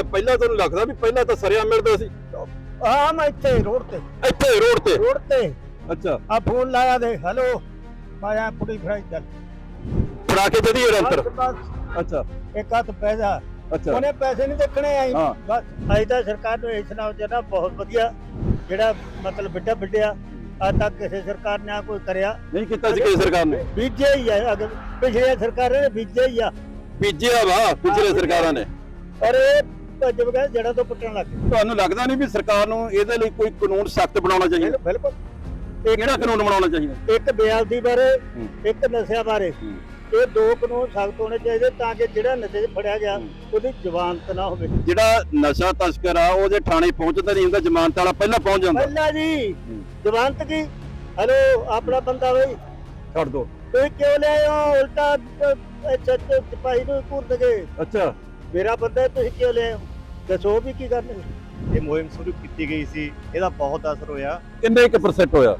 ਮੈਂ ਪਹਿਲਾਂ ਤੁਹਾਨੂੰ ਲੱਗਦਾ ਵੀ ਪਹਿਲਾਂ ਤਾਂ ਸਰਿਆ ਮਿਲਦਾ ਸੀ। ਹਾਂ ਮੈਂ ਇੱਥੇ ਰੋਡ ਤੇ। ਇੱਥੇ ਰੋਡ ਤੇ? ਰੋਡ ਤੇ। ਅੱਛਾ। ਆ ਫੋਨ ਲਾਇਆ ਦੇ ਹੈਲੋ ਮਾਇਆ ਪੁੜੀ ਫਰਾਈ ਚੱਲ। ਫੜਾ ਕੇ ਦੇ ਬਸ, ਬਸ, ਅੱਛਾ। ਇੱਕ ਹੱਥ ਪੈਸਾ ਅੱਛਾ। ਉਹਨੇ ਪੈਸੇ ਨਹੀਂ ਦੇਖਣੇ ਆਈ। ਬਸ ਅਜੇ ਤਾਂ ਸਰਕਾਰ ਨੂੰ ਇਹ ਸੁਣਾਓ ਜਨਾ ਬਹੁਤ ਵਧੀਆ ਜਿਹੜਾ ਮਤਲਬ ਵੱਡਾ ਵੱਡਿਆ ਅੱਜ ਤੱਕ ਕਿਸੇ ਸਰਕਾਰ ਨੇ ਆ ਕੋਈ ਕਰਿਆ। ਨਹੀਂ ਕੀਤਾ ਸੀ ਕਿਸੇ ਸਰਕਾਰ ਨੇ। ਬੀਜੇ ਹੀ ਆ ਅਗਰ ਪਿਛਲੇ ਸਰਕਾਰਾਂ ਨੇ ਬੀਜੇ ਹੀ ਆ। ਬੀਜਿਆ ਵਾ ਪਿਛਲੇ ਸਰਕਾਰਾਂ ਨੇ। ਇਹ ਭੱਜ ਵਗੈਰ ਜੜਾ ਤੋਂ ਪੁੱਟਣ ਲੱਗ ਗਏ। ਤੁਹਾਨੂੰ ਲੱਗਦਾ ਨਹੀਂ ਵੀ ਸਰਕਾਰ ਨੂੰ ਇਹਦੇ ਲਈ ਕੋਈ ਕਾਨੂੰਨ ਸਖਤ ਬਣਾਉਣਾ ਚਾਹੀਦਾ? ਬਿਲਕੁਲ। ਕਿਹੜਾ ਕਾਨੂੰਨ ਬਣਾਉਣਾ ਚਾਹੀਦਾ? ਇੱਕ ਬਿਆਲਦੀ ਬਾਰੇ। ਇੱਕ ਨਸ਼ਿਆਂ ਬਾਰੇ। ਇਹ ਦੋ ਕਾਨੂੰਨ ਸਖਤ ਹੋਣੇ ਚਾਹੀਦੇ ਤਾਂ ਕਿ ਜਿਹੜਾ ਨਸ਼ੇ 'ਚ ਫੜਿਆ ਗਿਆ। ਉਹਦੀ ਜ਼ਮਾਨਤ ਨਾ ਹੋਵੇ। ਜਿਹੜਾ ਨਸ਼ਾ ਤਸਕਰ ਆ ਉਹ ਜੇ ਥਾਣੇ ਪਹੁੰਚਦਾ ਨਹੀਂ ਹੁੰਦਾ ਜ਼ਮਾਨਤ ਵਾਲਾ ਪਹਿਲਾਂ ਪਹੁੰਚ ਜਾਂਦਾ। ਪਹਿਲਾਂ ਜੀ। ਜ਼ਮਾਨਤ ਕੀ? ਹਲੋ ਆਪਣਾ ਬੰਦਾ ਬਈ। ਛੱਡ ਦੋ। ਤੁਸੀਂ ਕਿਉਂ ਲਿਆਏ ਹੋ? ਉਲਟਾ ਸੱਚ ਸਿਪਾਹੀ ਨੂੰ ਘੂਰ ਗਏ ਅੱਛਾ। ਮੇਰਾ ਬੰਦਾ ਤੁਸੀਂ ਕਿਉਂ ਲਿਆਏ ਹੋ? ਦੱਸੋ ਵੀ ਕੀ ਕਰਨੇ ਇਹ ਮੁਹਿੰਮ ਸ਼ੁਰੂ ਕੀਤੀ ਗਈ ਸੀ ਇਹਦਾ ਬਹੁਤ ਅਸਰ ਹੋਇਆ। ਕਿੰਨੇ ਕੁ ਪਰਸੈਂਟ ਹੋਇਆ?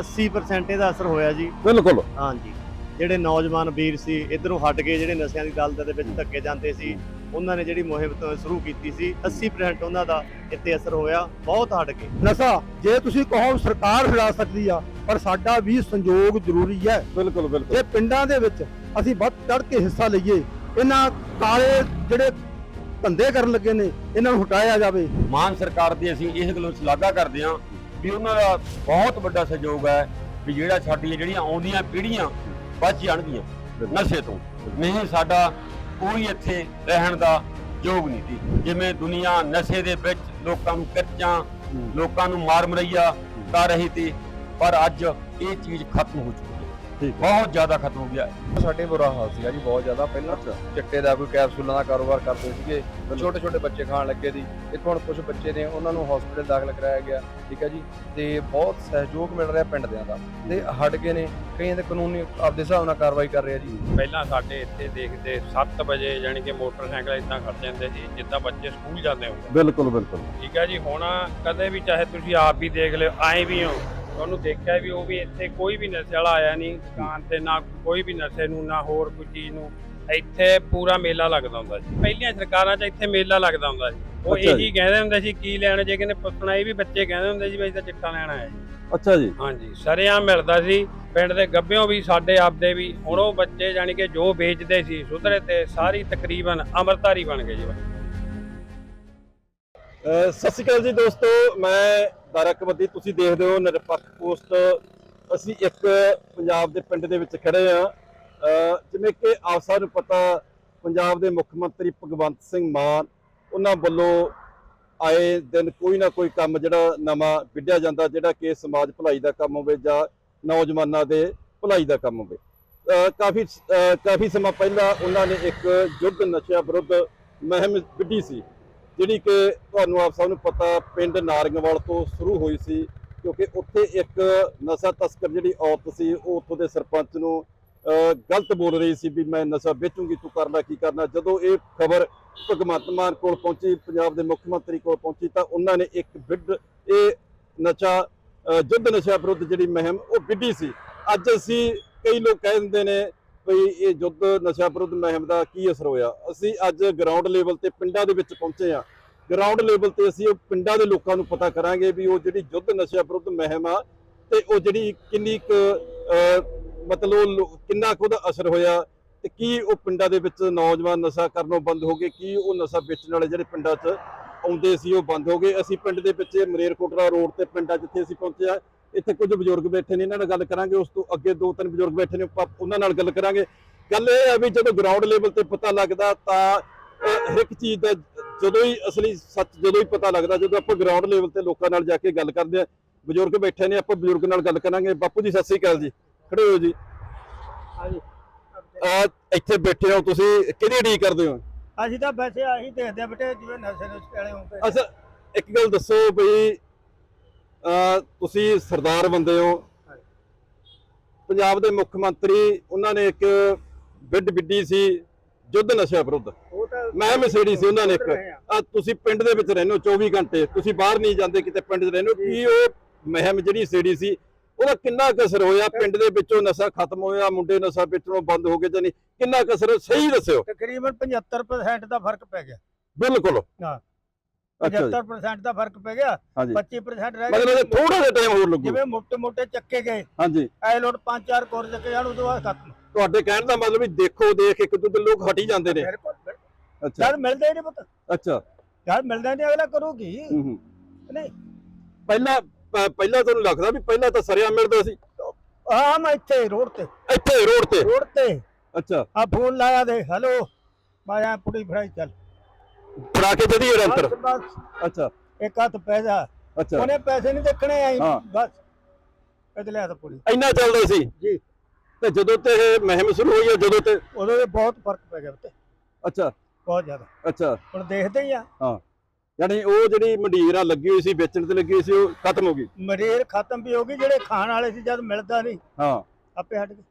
80% ਇਹਦਾ ਅਸਰ ਹੋਇਆ ਜੀ। ਬਿਲਕੁਲ। ਹਾਂਜੀ। ਜਿਹੜੇ ਨੌਜਵਾਨ ਵੀਰ ਸੀ ਇਧਰੋਂ ਹਟ ਕੇ ਜਿਹੜੇ ਨਸ਼ਿਆਂ ਦੀ ਦਲਦਲ ਦੇ ਵਿੱਚ ਧੱਕੇ ਜਾਂਦੇ ਸੀ ਉਹਨਾਂ ਨੇ ਜਿਹੜੀ ਮੁਹਿੰਮ ਤੋਂ ਸ਼ੁਰੂ ਕੀਤੀ ਸੀ 80% ਉਹਨਾਂ ਦਾ ਇੱਥੇ ਅਸਰ ਹੋਇਆ ਬਹੁਤ ਹਟ ਕੇ। ਨਸ਼ਾ ਜੇ ਤੁਸੀਂ ਕਹੋ ਸਰਕਾਰ ਫੜਾ ਸਕਦੀ ਆ ਪਰ ਸਾਡਾ ਵੀ ਸੰਯੋਗ ਜ਼ਰੂਰੀ ਹੈ। ਬਿਲਕੁਲ ਬਿਲਕੁਲ। ਜੇ ਪਿੰਡਾਂ ਦੇ ਵਿੱਚ ਅਸੀਂ ਵੱਧ ਚੜ ਕੇ ਹਿੱਸਾ ਲਈਏ ਇਹਨਾਂ ਕਾਲੇ ਜਿਹੜੇ ਧੰਦੇ ਕਰਨ ਲੱਗੇ ਨੇ ਇਹਨਾਂ ਨੂੰ ਹਟਾਇਆ ਜਾਵੇ। ਮਾਨ ਸਰਕਾਰ ਦੀ ਅਸੀਂ ਇਸ ਗੱਲੋਂ ਸ਼ਲਾਘਾ ਕਰਦੇ ਹਾਂ ਵੀ ਉਹਨਾਂ ਦਾ ਬਹੁਤ ਵੱਡਾ ਸਹਿਯੋਗ ਹੈ ਵੀ ਜਿਹੜਾ ਸਾਡੀਆਂ ਜਿਹੜੀਆਂ ਆਉਂਦੀਆਂ ਪੀੜ੍ਹੀਆਂ ਬਚ ਜਾਣਗੀਆਂ ਨਸ਼ੇ ਤੋਂ। ਨਹੀਂ ਸਾਡਾ ਕੋਈ ਇੱਥੇ ਰਹਿਣ ਦਾ ਯੋਗ ਨਹੀਂ ਸੀ। ਜਿਵੇਂ ਦੁਨੀਆ ਨਸ਼ੇ ਦੇ ਵਿੱਚ ਲੋਕਾਂ ਨੂੰ ਕਿਰਚਾਂ ਲੋਕਾਂ ਨੂੰ ਮਾਰ ਮਰਈਆ ਕਰ ਰਹੀ ਸੀ ਪਰ ਅੱਜ ਇਹ ਚੀਜ਼ ਖਤਮ ਹੋ ਚੁੱਕੀ ਹੈ। ਬਹੁਤ ਜ਼ਿਆਦਾ ਖਤਮ ਹੋ ਗਿਆ। ਹੈ ਸਾਡੇ ਬੁਰਾ ਹਾਲ ਸੀਗਾ ਜੀ ਬਹੁਤ ਜ਼ਿਆਦਾ। ਪਹਿਲਾਂ ਚਿੱਟੇ ਦਾ ਕੋਈ ਕੈਪਸੂਲਾਂ ਦਾ ਕਾਰੋਬਾਰ ਕਰਦੇ ਸੀਗੇ ਛੋਟੇ ਛੋਟੇ ਬੱਚੇ ਖਾਣ ਲੱਗੇ ਸੀ। ਇੱਥੋਂ ਹੁਣ ਕੁਝ ਬੱਚੇ ਨੇ ਉਹਨਾਂ ਨੂੰ ਹਸਪੀਟਲ ਦਾਖਲ ਕਰਾਇਆ ਗਿਆ ਠੀਕ ਹੈ ਜੀ। ਤੇ ਬਹੁਤ ਸਹਿਯੋਗ ਮਿਲ ਰਿਹਾ ਪਿੰਡ ਦਿਆਂ ਦਾ ਤੇ ਹਟ ਗਏ ਨੇ ਕਈਆਂ ਦੇ ਕਾਨੂੰਨੀ ਆਪਦੇ ਹਿਸਾਬ ਨਾਲ ਕਾਰਵਾਈ ਕਰ ਰਿਹਾ ਜੀ। ਪਹਿਲਾਂ ਸਾਡੇ ਇੱਥੇ ਦੇਖਦੇ 7 ਵਜੇ ਯਾਨੀ ਕਿ ਮੋਟਰਸਾਈਕਲ ਇਦਾਂ ਖੜ ਜਾਂਦੇ ਸੀ ਜਿੱਦਾਂ ਬੱਚੇ ਸਕੂਲ ਜਾਂਦੇ ਹੁੰਦੇ। ਬਿਲਕੁਲ ਬਿਲਕੁਲ। ਠੀਕ ਹੈ ਜੀ ਹੁਣ ਕਦੇ ਵੀ ਚਾਹੇ ਤੁਸੀਂ ਆਪ ਵੀ ਦੇਖ ਲਿਓ ਆਏ ਵੀ ਹੋ। ਤੁਹਾਨੂੰ ਦੇਖਿਆ ਵੀ ਉਹ ਵੀ ਇੱਥੇ ਕੋਈ ਵੀ ਨਸ਼ੇ ਵਾਲਾ ਆਇਆ ਨਹੀਂ ਦੁਕਾਨ ਤੇ ਨਾ ਕੋਈ ਵੀ ਨਸ਼ੇ ਨੂੰ ਨਾ ਹੋਰ ਕੋਈ ਚੀਜ਼ ਨੂੰ। ਇੱਥੇ ਪੂਰਾ ਮੇਲਾ ਲੱਗਦਾ ਹੁੰਦਾ ਸੀ। ਪਹਿਲੀਆਂ ਸਰਕਾਰਾਂ 'ਚ ਇੱਥੇ ਮੇਲਾ ਲੱਗਦਾ ਹੁੰਦਾ ਸੀ। ਉਹ ਅੱਛਾ। ਇਹੀ ਕਹਿੰਦੇ ਹੁੰਦੇ ਸੀ ਕੀ ਲੈਣ ਜੇ ਕਿਨੇ ਪੁੱਛਣਾ ਇਹ ਵੀ ਬੱਚੇ ਕਹਿੰਦੇ ਹੁੰਦੇ ਸੀ ਵੀ ਅਸੀਂ ਤਾਂ ਚਿੱਟਾ ਲੈਣਾ ਹੈ ਜੀ ਅੱਛਾ ਜੀ। ਹਾਂਜੀ ਸਰੇਆਮ ਮਿਲਦਾ ਸੀ ਪਿੰਡ ਦੇ ਗੱਭਿਓਂ ਵੀ ਸਾਡੇ ਆਪਦੇ ਵੀ। ਹੁਣ ਉਹ ਬੱਚੇ ਜਾਣੀ ਕਿ ਜੋ ਵੇਚਦੇ ਸੀ ਸੁਧਰੇ ਤੇ ਸਾਰੀ ਤਕਰੀਬਨ ਅਮਰਤਾਰੀ ਬਣ ਗਏ ਜੀ। ਅਹ ਸਤਿ ਸ਼੍ਰੀ ਅਕਾਲ ਜੀ ਦੋਸਤੋ ਮੈਂ ਦਾਰਕਵਦੀ ਤੁਸੀਂ ਦੇਖਦੇ ਹੋ, ਨਿਰਪੱਖ ਪੋਸਟ। ਅਸੀਂ ਇੱਕ ਪੰਜਾਬ ਦੇ ਪਿੰਡ ਦੇ ਵਿੱਚ ਖੜੇ ਆ ਜਿਵੇਂ ਕਿ ਆਪ ਸਭ ਨੂੰ ਪਤਾ, ਪੰਜਾਬ ਦੇ ਮੁੱਖ ਮੰਤਰੀ ਭਗਵੰਤ ਸਿੰਘ ਮਾਨ, ਉਹਨਾਂ ਵੱਲੋਂ ਆਏ ਦਿਨ ਕੋਈ ਨਾ ਕੋਈ ਕੰਮ ਜਿਹੜਾ ਨਵਾਂ ਵਿੱਢਿਆ ਜਾਂਦਾ, ਜਿਹੜਾ ਕਿ ਸਮਾਜ ਭਲਾਈ ਦਾ ਕੰਮ ਹੋਵੇ ਜਾਂ ਨੌਜਵਾਨਾਂ ਦੇ ਭਲਾਈ ਦਾ ਕੰਮ ਹੋਵੇ। ਕਾਫੀ ਕਾਫੀ ਸਮਾਂ ਪਹਿਲਾਂ ਉਹਨਾਂ ਨੇ ਇੱਕ ਯੁੱਧ ਨਸ਼ਿਆਂ ਵਿਰੁੱਧ ਮੁਹਿੰਮ ਵਿੱਢੀ ਸੀ। ਜਿਹੜੀ ਕਿ ਤੁਹਾਨੂੰ ਆਪ ਸਭ ਨੂੰ ਪਤਾ ਪਿੰਡ ਨਾਰੰਗਵਾਲ ਤੋਂ ਸ਼ੁਰੂ ਹੋਈ ਸੀ ਕਿਉਂਕਿ ਉੱਥੇ ਇੱਕ ਨਸ਼ਾ ਤਸਕਰ ਜਿਹੜੀ ਔਰਤ ਸੀ ਉਹ ਉੱਥੋਂ ਦੇ ਸਰਪੰਚ ਨੂੰ ਗਲਤ ਬੋਲ ਰਹੀ ਸੀ ਵੀ ਮੈਂ ਨਸ਼ਾ ਵੇਚੂੰਗੀ ਤੂੰ ਕਰਨਾ ਕੀ ਕਰਨਾ। ਜਦੋਂ ਇਹ ਖਬਰ ਭਗਵੰਤ ਮਾਨ ਕੋਲ ਪਹੁੰਚੀ ਪੰਜਾਬ ਦੇ ਮੁੱਖ ਮੰਤਰੀ ਕੋਲ ਪਹੁੰਚੀ ਤਾਂ ਉਹਨਾਂ ਨੇ ਇੱਕ ਬਿੱਡ ਇਹ ਨਸ਼ਾ ਅਹ, ਯੁੱਧ ਨਸ਼ਾ ਵਿਰੁੱਧ ਜਿਹੜੀ ਮੁਹਿੰਮ ਉਹ ਵਿੱਢੀ ਸੀ। ਅੱਜ ਅਸੀਂ ਕਈ ਲੋਕ ਕਹਿ ਦਿੰਦੇ ਨੇ ਵੀ ਇਹ ਯੁੱਧ ਨਸ਼ਾ ਵਿਰੁੱਧ ਮਹਿਮ ਦਾ ਕੀ ਅਸਰ ਹੋਇਆ? ਅਸੀਂ ਅੱਜ ਗਰਾਊਂਡ ਲੈਵਲ ਤੇ ਪਿੰਡਾਂ ਦੇ ਵਿੱਚ ਪਹੁੰਚੇ ਆ ਗਰਾਊਂਡ ਲੈਵਲ ਤੇ ਅਸੀਂ ਉਹ ਪਿੰਡਾਂ ਦੇ ਲੋਕਾਂ ਨੂੰ ਪਤਾ ਕਰਾਂਗੇ ਵੀ ਉਹ ਜਿਹੜੀ ਯੁੱਧ ਨਸ਼ਾ ਵਿਰੁੱਧ ਮਹਿਮ ਆ ਤੇ ਉਹ ਜਿਹੜੀ ਕਿੰਨੀ ਕੁ ਮਤਲਬ ਉਹ ਕਿੰਨਾ ਕੁ ਉਹਦਾ ਅਸਰ ਹੋਇਆ ਤੇ ਕੀ ਉਹ ਪਿੰਡਾਂ ਦੇ ਵਿੱਚ ਨੌਜਵਾਨ ਨਸ਼ਾ ਕਰਨੋਂ ਬੰਦ ਹੋ ਗਏ, ਕੀ ਉਹ ਨਸ਼ਾ ਵੇਚਣ ਵਾਲੇ ਜਿਹੜੇ ਪਿੰਡਾਂ 'ਚ ਆਉਂਦੇ ਸੀ ਉਹ ਬੰਦ ਹੋ ਗਏ। ਅਸੀਂ ਪਿੰਡ ਦੇ ਵਿੱਚ ਮਰੇਰਕੋਟਲਾ ਰੋਡ ਤੇ ਪਿੰਡਾਂ ਜਿੱਥੇ ਅਸੀਂ ਪਹੁੰਚੇ ਆ ਇੱਥੇ ਕੁਝ ਬਜ਼ੁਰਗ ਬੈਠੇ ਨੇ ਇਹਨਾਂ ਨਾਲ ਗੱਲ ਕਰਾਂਗੇ। ਉਸ ਤੋਂ ਅੱਗੇ ਦੋ ਤਿੰਨ ਬਜ਼ੁਰਗ ਬੈਠੇ ਨੇ ਆਪਾਂ ਉਹਨਾਂ ਨਾਲ ਗੱਲ ਕਰਾਂਗੇ। ਗੱਲ ਇਹ ਹੈ ਵੀ ਜਦੋਂ ਗਰਾਊਂਡ ਲੈਵਲ ਤੇ ਪਤਾ ਲੱਗਦਾ ਤਾਂ ਹਰ ਇੱਕ ਚੀਜ਼ ਦਾ ਜਦੋਂ ਹੀ ਅਸਲੀ ਸੱਚ ਜਦੋਂ ਹੀ ਪਤਾ ਲੱਗਦਾ ਜਦੋਂ ਆਪਾਂ ਗਰਾਊਂਡ ਲੈਵਲ ਤੇ ਲੋਕਾਂ ਨਾਲ ਜਾ ਕੇ ਗੱਲ ਕਰਦੇ ਆ ਬਜ਼ੁਰਗ ਬੈਠੇ ਨੇ ਆਪਾਂ ਬਜ਼ੁਰਗ ਨਾਲ ਗੱਲ ਕਰਾਂਗੇ। ਬਾਪੂ ਜੀ ਸਤਿ ਸ੍ਰੀ ਅਕਾਲ ਜੀ। ਖੜੇ ਹੋ ਜੀ। ਹਾਂਜੀ। ਆ ਇੱਥੇ ਬੈਠੇ ਹੋ ਤੁਸੀਂ ਕਿਹਦੀ ਡੀ ਕਰਦੇ ਹੋ? ਅਸੀਂ ਤਾਂ ਵੈਸੇ ਆਹੀ ਦੇਖਦੇ ਆ ਬੇਟੇ ਜਿਵੇਂ ਨਸ਼ੇ ਨੁਸ਼ੇ ਵਾਲੇ ਹੁੰਦੇ ਅੱਛਾ ਇੱਕ ਗੱਲ ਦੱਸੋ ਬਈ ਆ ਤੁਸੀਂ ਸਰਦਾਰ ਬੰਦੇ ਹੋ। ਪੰਜਾਬ ਦੇ ਮੁੱਖ ਮੰਤਰੀ ਉਹਨਾਂ ਨੇ ਇੱਕ ਬਿੱਡ ਵਿੱਢੀ ਸੀ ਯੁੱਧ ਨਸ਼ਾ ਵਿਰੁੱਧ। ਉਹ ਤਾਂ ਮੈਂ ਮਸੇੜੀ ਸੀ ਉਹਨਾਂ ਨੇ ਇੱਕ। ਰਹੇ ਆ। ਆ ਤੁਸੀਂ ਪਿੰਡ ਦੇ ਵਿੱਚ ਰਹਿੰਦੇ ਹੋ 24 ਘੰਟੇ। ਤੁਸੀਂ ਬਾਹਰ ਨਹੀਂ ਜਾਂਦੇ ਕਿਤੇ ਪਿੰਡ 'ਚ ਰਹਿੰਦੇ ਹੋ। ਕੀ ਉਹ ਮਹਿਮ ਜਿਹੜੀ ਸੇੜੀ ਸੀ ਉਹਦਾ ਕਿੰਨਾ ਕਸਰ ਹੋਇਆ? ਪਿੰਡ ਦੇ ਵਿੱਚੋਂ ਨਸ਼ਾ ਖਤਮ ਹੋਇਆ ਮੁੰਡੇ ਨਸ਼ਾ ਵੇਚਣੋਂ ਬੰਦ ਹੋ ਗਏ ਜਾਂ ਨਹੀਂ ਕਿੰਨਾ ਕਸਰ ਸਹੀ ਦੱਸਿਓ। ਤਕਰੀਬਨ 75% ਦਾ ਫ਼ਰਕ ਪੈ ਗਿਆ। ਬਿਲਕੁਲ। ਹਾਂ। 75% ਦਾ ਫ਼ਰਕ ਪੈ ਗਿਆ 25% ਰਹਿ ਗਿਆ। ਮਤਲਬ ਥੋੜਾ ਜਿਹਾ ਟਾਈਮ ਹੋਰ ਲੱਗੂ। ਜਿਵੇਂ ਮੋਟੇ ਮੋਟੇ ਚੱਕੇ ਗਏ। ਹਾਂਜੀ। ਐ ਲੋਟ 5-4 ਕੋਰ ਚੱਕੇ ਜਾਣ ਉਦੋਂ ਬਾਅਦ ਖਤਮ। ਤੁਹਾਡੇ ਕਹਿਣ ਦਾ ਮਤਲਬ ਵੀ ਦੇਖੋ ਦੇਖ ਇੱਕ ਦੂਜੇ ਲੋਕ ਹਟੀ ਜਾਂਦੇ ਨੇ। ਅੱਛਾ। ਯਾਰ ਮਿਲਦੇ ਨਹੀਂ ਪੁੱਤ। ਅੱਛਾ। ਯਾਰ ਮਿਲਦੇ ਨਹੀਂ ਅਗਲਾ ਕਰੂਗੀ। ਨਹੀਂ। ਪਹਿਲਾਂ ਪਹਿਲਾਂ ਤੁਹਾਨੂੰ ਲੱਗਦਾ ਵੀ ਪਹਿਲਾਂ ਤਾਂ ਸਰਿਆ ਮਿਲਦਾ ਸੀ। ਆ ਮੈਂ ਇੱਥੇ ਰੋਡ ਤੇ। ਇੱਥੇ ਰੋਡ ਤੇ? ਰੋਡ ਤੇ। ਅੱਛਾ। ਆ ਫੋਨ ਲਾਇਆ ਦੇ ਹੈਲੋ ਮੈਂ ਆ ਪੁੜੀ ਫੜਾਈ ਚੱਲ। ਫੜਾ ਕੇ ਜਦੀ ਬਸ ਅੱਛਾ। ਇੱਕ ਹੱਥ ਪੈ ਜਾ। ਅੱਛਾ। ਉਹਨੇ ਪੈਸੇ ਨਹੀਂ ਦੇਖਣੇ ਆਈ। ਹਾਂ। ਬਸ। ਇਧਰ ਹੱਥ ਪੁੜੀ ਇੰਨਾ ਚੱਲਦਾ ਸੀ? ਜੀ। ਤੇ ਜਦੋਂ ਤੇ ਇਹ ਮੁਹਿੰਮ ਸ਼ੁਰੂ ਹੋਈ ਹੈ ਜਦੋਂ ਤੇ ਉਦੋਂ ਬਹੁਤ ਫ਼ਰਕ ਪੈ ਗਿਆ ਉੱਤੇ। ਅੱਛਾ। ਬਹੁਤ ਜ਼ਿਆਦਾ। ਅੱਛਾ। ਹੁਣ ਦੇਖਦੇ ਹੀ ਆ। ਯਾਨੀ ਉਹ ਜਿਹੜੀ ਮੰਡੀਰ ਆ ਲੱਗੀ ਹੋਈ ਸੀ ਵੇਚਣ ਤੇ ਲੱਗੀ ਹੋਈ ਸੀ ਉਹ ਖਤਮ ਹੋ ਗਈ। ਮਰੀਰ ਖਤਮ ਵੀ ਹੋ ਗਈ ਜਿਹੜੇ ਖਾਣ ਵਾਲੇ ਸੀ ਜਦ ਮਿਲਦਾ ਨਹੀਂ। ਹਾਂ। ਆਪੇ ਹਟ ਗਏ।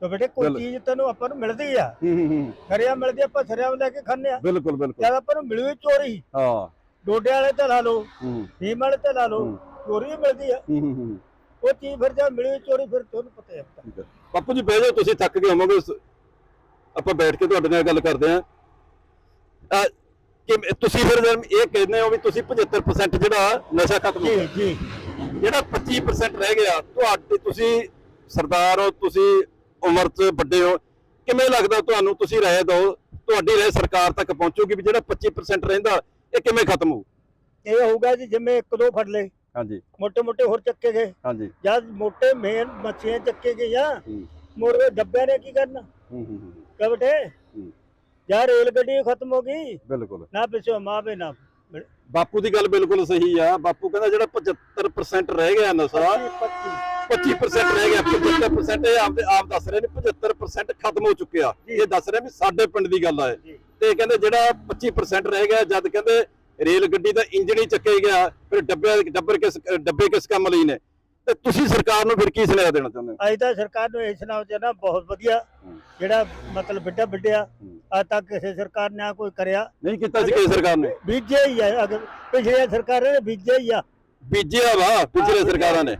ਤਾਂ ਬੇਟੇ ਕੋਈ ਚੀਜ਼ ਤੈਨੂੰ ਆਪਾਂ ਨੂੰ ਮਿਲਦੀ ਆ। ਹੂੰ ਹੂੰ ਹੂੰ। ਖਰਿਆ ਮਿਲਦੀ ਆਪਾਂ ਖਰਿਆ ਲੈ ਕੇ ਖਾਂਦੇ ਆ। ਬਿਲਕੁਲ ਬਿਲਕੁਲ। ਜਦ ਆਪਾਂ ਨੂੰ ਮਿਲੂ ਹੀ ਚੋਰੀ ਹਾਂ। ਡੋਡੇ ਵਾਲੇ ਤੇ ਲਾ ਲਓ ਹੂੰ। ਨੀਮ ਵਾਲੇ ਤੇ ਲਾ ਲਓ ਹੂੰ। ਚੋਰੀ ਵੀ ਮਿਲਦੀ ਆ। ਹੂੰ ਹੂੰ ਹੂੰ। ਉਹ ਚੀਜ਼ ਫਿਰ ਜਦ ਮਿਲੂ ਹੀ ਚੋਰੀ ਫਿਰ ਤੁਹਾਨੂੰ ਪਤਾ ਹੈ ਠੀਕ ਹੈ ਬਾਪੂ ਜੀ ਬਹਿ ਜਾਓ ਤੁਸੀਂ ਥੱਕ ਗਏ ਹੋਵੋਗੇ। ਸ- ਆਪਾਂ ਬੈਠ ਕੇ ਤੁਹਾਡੇ ਨਾਲ ਗੱਲ ਕਰਦੇ ਆਂ। ਅਹ, ਕਿ ਤੁਸੀਂ ਫਿਰ ਇਹ ਕਹਿੰਦੇ ਹੋ ਵੀ ਤੁਸੀਂ 75% ਜਿਹੜਾ ਨਸ਼ਾ ਖਤਮ ਹੋ ਜੀ ਜਿਹੜਾ 25% ਰਹਿ ਗਿਆ ਤੁਹਾਡੇ ਤੁਸੀਂ ਸਰਦਾਰ ਹੋ ਤੁਸੀਂ ਉਮਰ 'ਚ ਵੱਡੇ ਹੋ ਕਿਵੇਂ ਲੱਗਦਾ ਤੁਹਾਨੂੰ ਤੁਸੀਂ ਰਾਏ ਦਿਓ ਤੁਹਾਡੀ ਰਾਏ ਸਰਕਾਰ ਤੱਕ ਪਹੁੰਚੂਗੀ ਵੀ ਜਿਹੜਾ 25% ਰਹਿੰਦਾ ਇਹ ਕਿਵੇਂ ਖਤਮ ਹੋ ਇਹ ਹੋਊਗਾ ਜੀ ਜਿਵੇਂ ਇੱਕ ਦੋ ਫੜ ਲੇ ਹਾਂਜੀ। ਮੋٹے ਮੋٹے ਹੋਰ ਚੱਕੇ ਗਏ। ਹਾਂਜੀ। ਜਦ ਮੋਟੇ ਮੇਨ ਮੱਛੀਆਂ ਚੱਕੇ ਗਏ ਆ ਮੋਰ ਦੇ ਨੇ ਕੀ ਕਰਨਾ? ਹੂੰ ਹੂੰ ਕਬਟੇ ਯਾਰ ਰੇਲ ਗੱਡੀ ਖਤਮ ਹੋ ਗਈ। ਬਿਲਕੁਲ। ਨਾ ਪਿਛੋ ਮਾਂ ਬੇ ਨਾ। ਬਾਪੂ ਦੀ ਗੱਲ ਬਿਲਕੁਲ ਸਹੀ ਆ। ਬਾਪੂ ਕਹਿੰਦਾ ਜਿਹੜਾ 75% ਰਹਿ ਗਿਆ ਨਸ਼ਾ 25 25% ਰਹਿ ਗਿਆ। 75% ਇਹ ਆਪਦੇ ਆਪ ਦੱਸ ਰਹੇ ਨੇ 75% ਖਤਮ ਹੋ ਚੁੱਕਿਆ। ਇਹ ਦੱਸ ਰਹੇ ਵੀ ਸਾਡੇ ਪਿੰਡ ਦੀ ਗੱਲ ਆ। ਤੇ ਕਹਿੰਦੇ ਜਿਹੜਾ 25% ਰਹਿ ਗਿਆ ਜਦ ਕਹਿੰਦੇ ਰੇਲ ਗੱਡੀ ਦਾ ਇੰਜਣ ਹੀ ਚੱਕੇ ਗਿਆ ਫਿਰ ਡੱਬੇ ਡੱਬਰ ਕਿਸ ਡੱਬੇ ਕਿਸ ਕੰਮ ਲਈ ਨੇ? ਤੇ ਤੁਸੀਂ ਸਰਕਾਰ ਨੂੰ ਫਿਰ ਕੀ ਸੁਨੇਹਾ ਦੇਣਾ ਚਾਹੁੰਦੇ ਹੋ? ਅੱਜ ਤਾਂ ਸਰਕਾਰ ਨੂੰ ਇਸ ਨਾਲ ਚਾਹਨਾ ਬਹੁਤ ਵਧੀਆ। ਜਿਹੜਾ ਮਤਲਬ ਵੱਡਾ ਵੱਡਿਆ। ਅੱਜ ਤੱਕ ਕਿਸੇ ਸਰਕਾਰ ਨੇ ਕੋਈ ਕਰਿਆ। ਨਹੀਂ ਕੀਤਾ ਸੀ ਕਿਸੇ ਸਰਕਾਰ ਨੇ। ਬੀਜੇ ਹੀ ਆ ਅਗਰ ਪਿਛਲੇ ਸਰਕਾਰਾਂ ਨੇ ਬੀਜੇ ਹੀ ਆ। ਬੀਜਿਆ ਵਾ ਪਿਛਲੇ ਸਰਕਾਰਾਂ ਨੇ।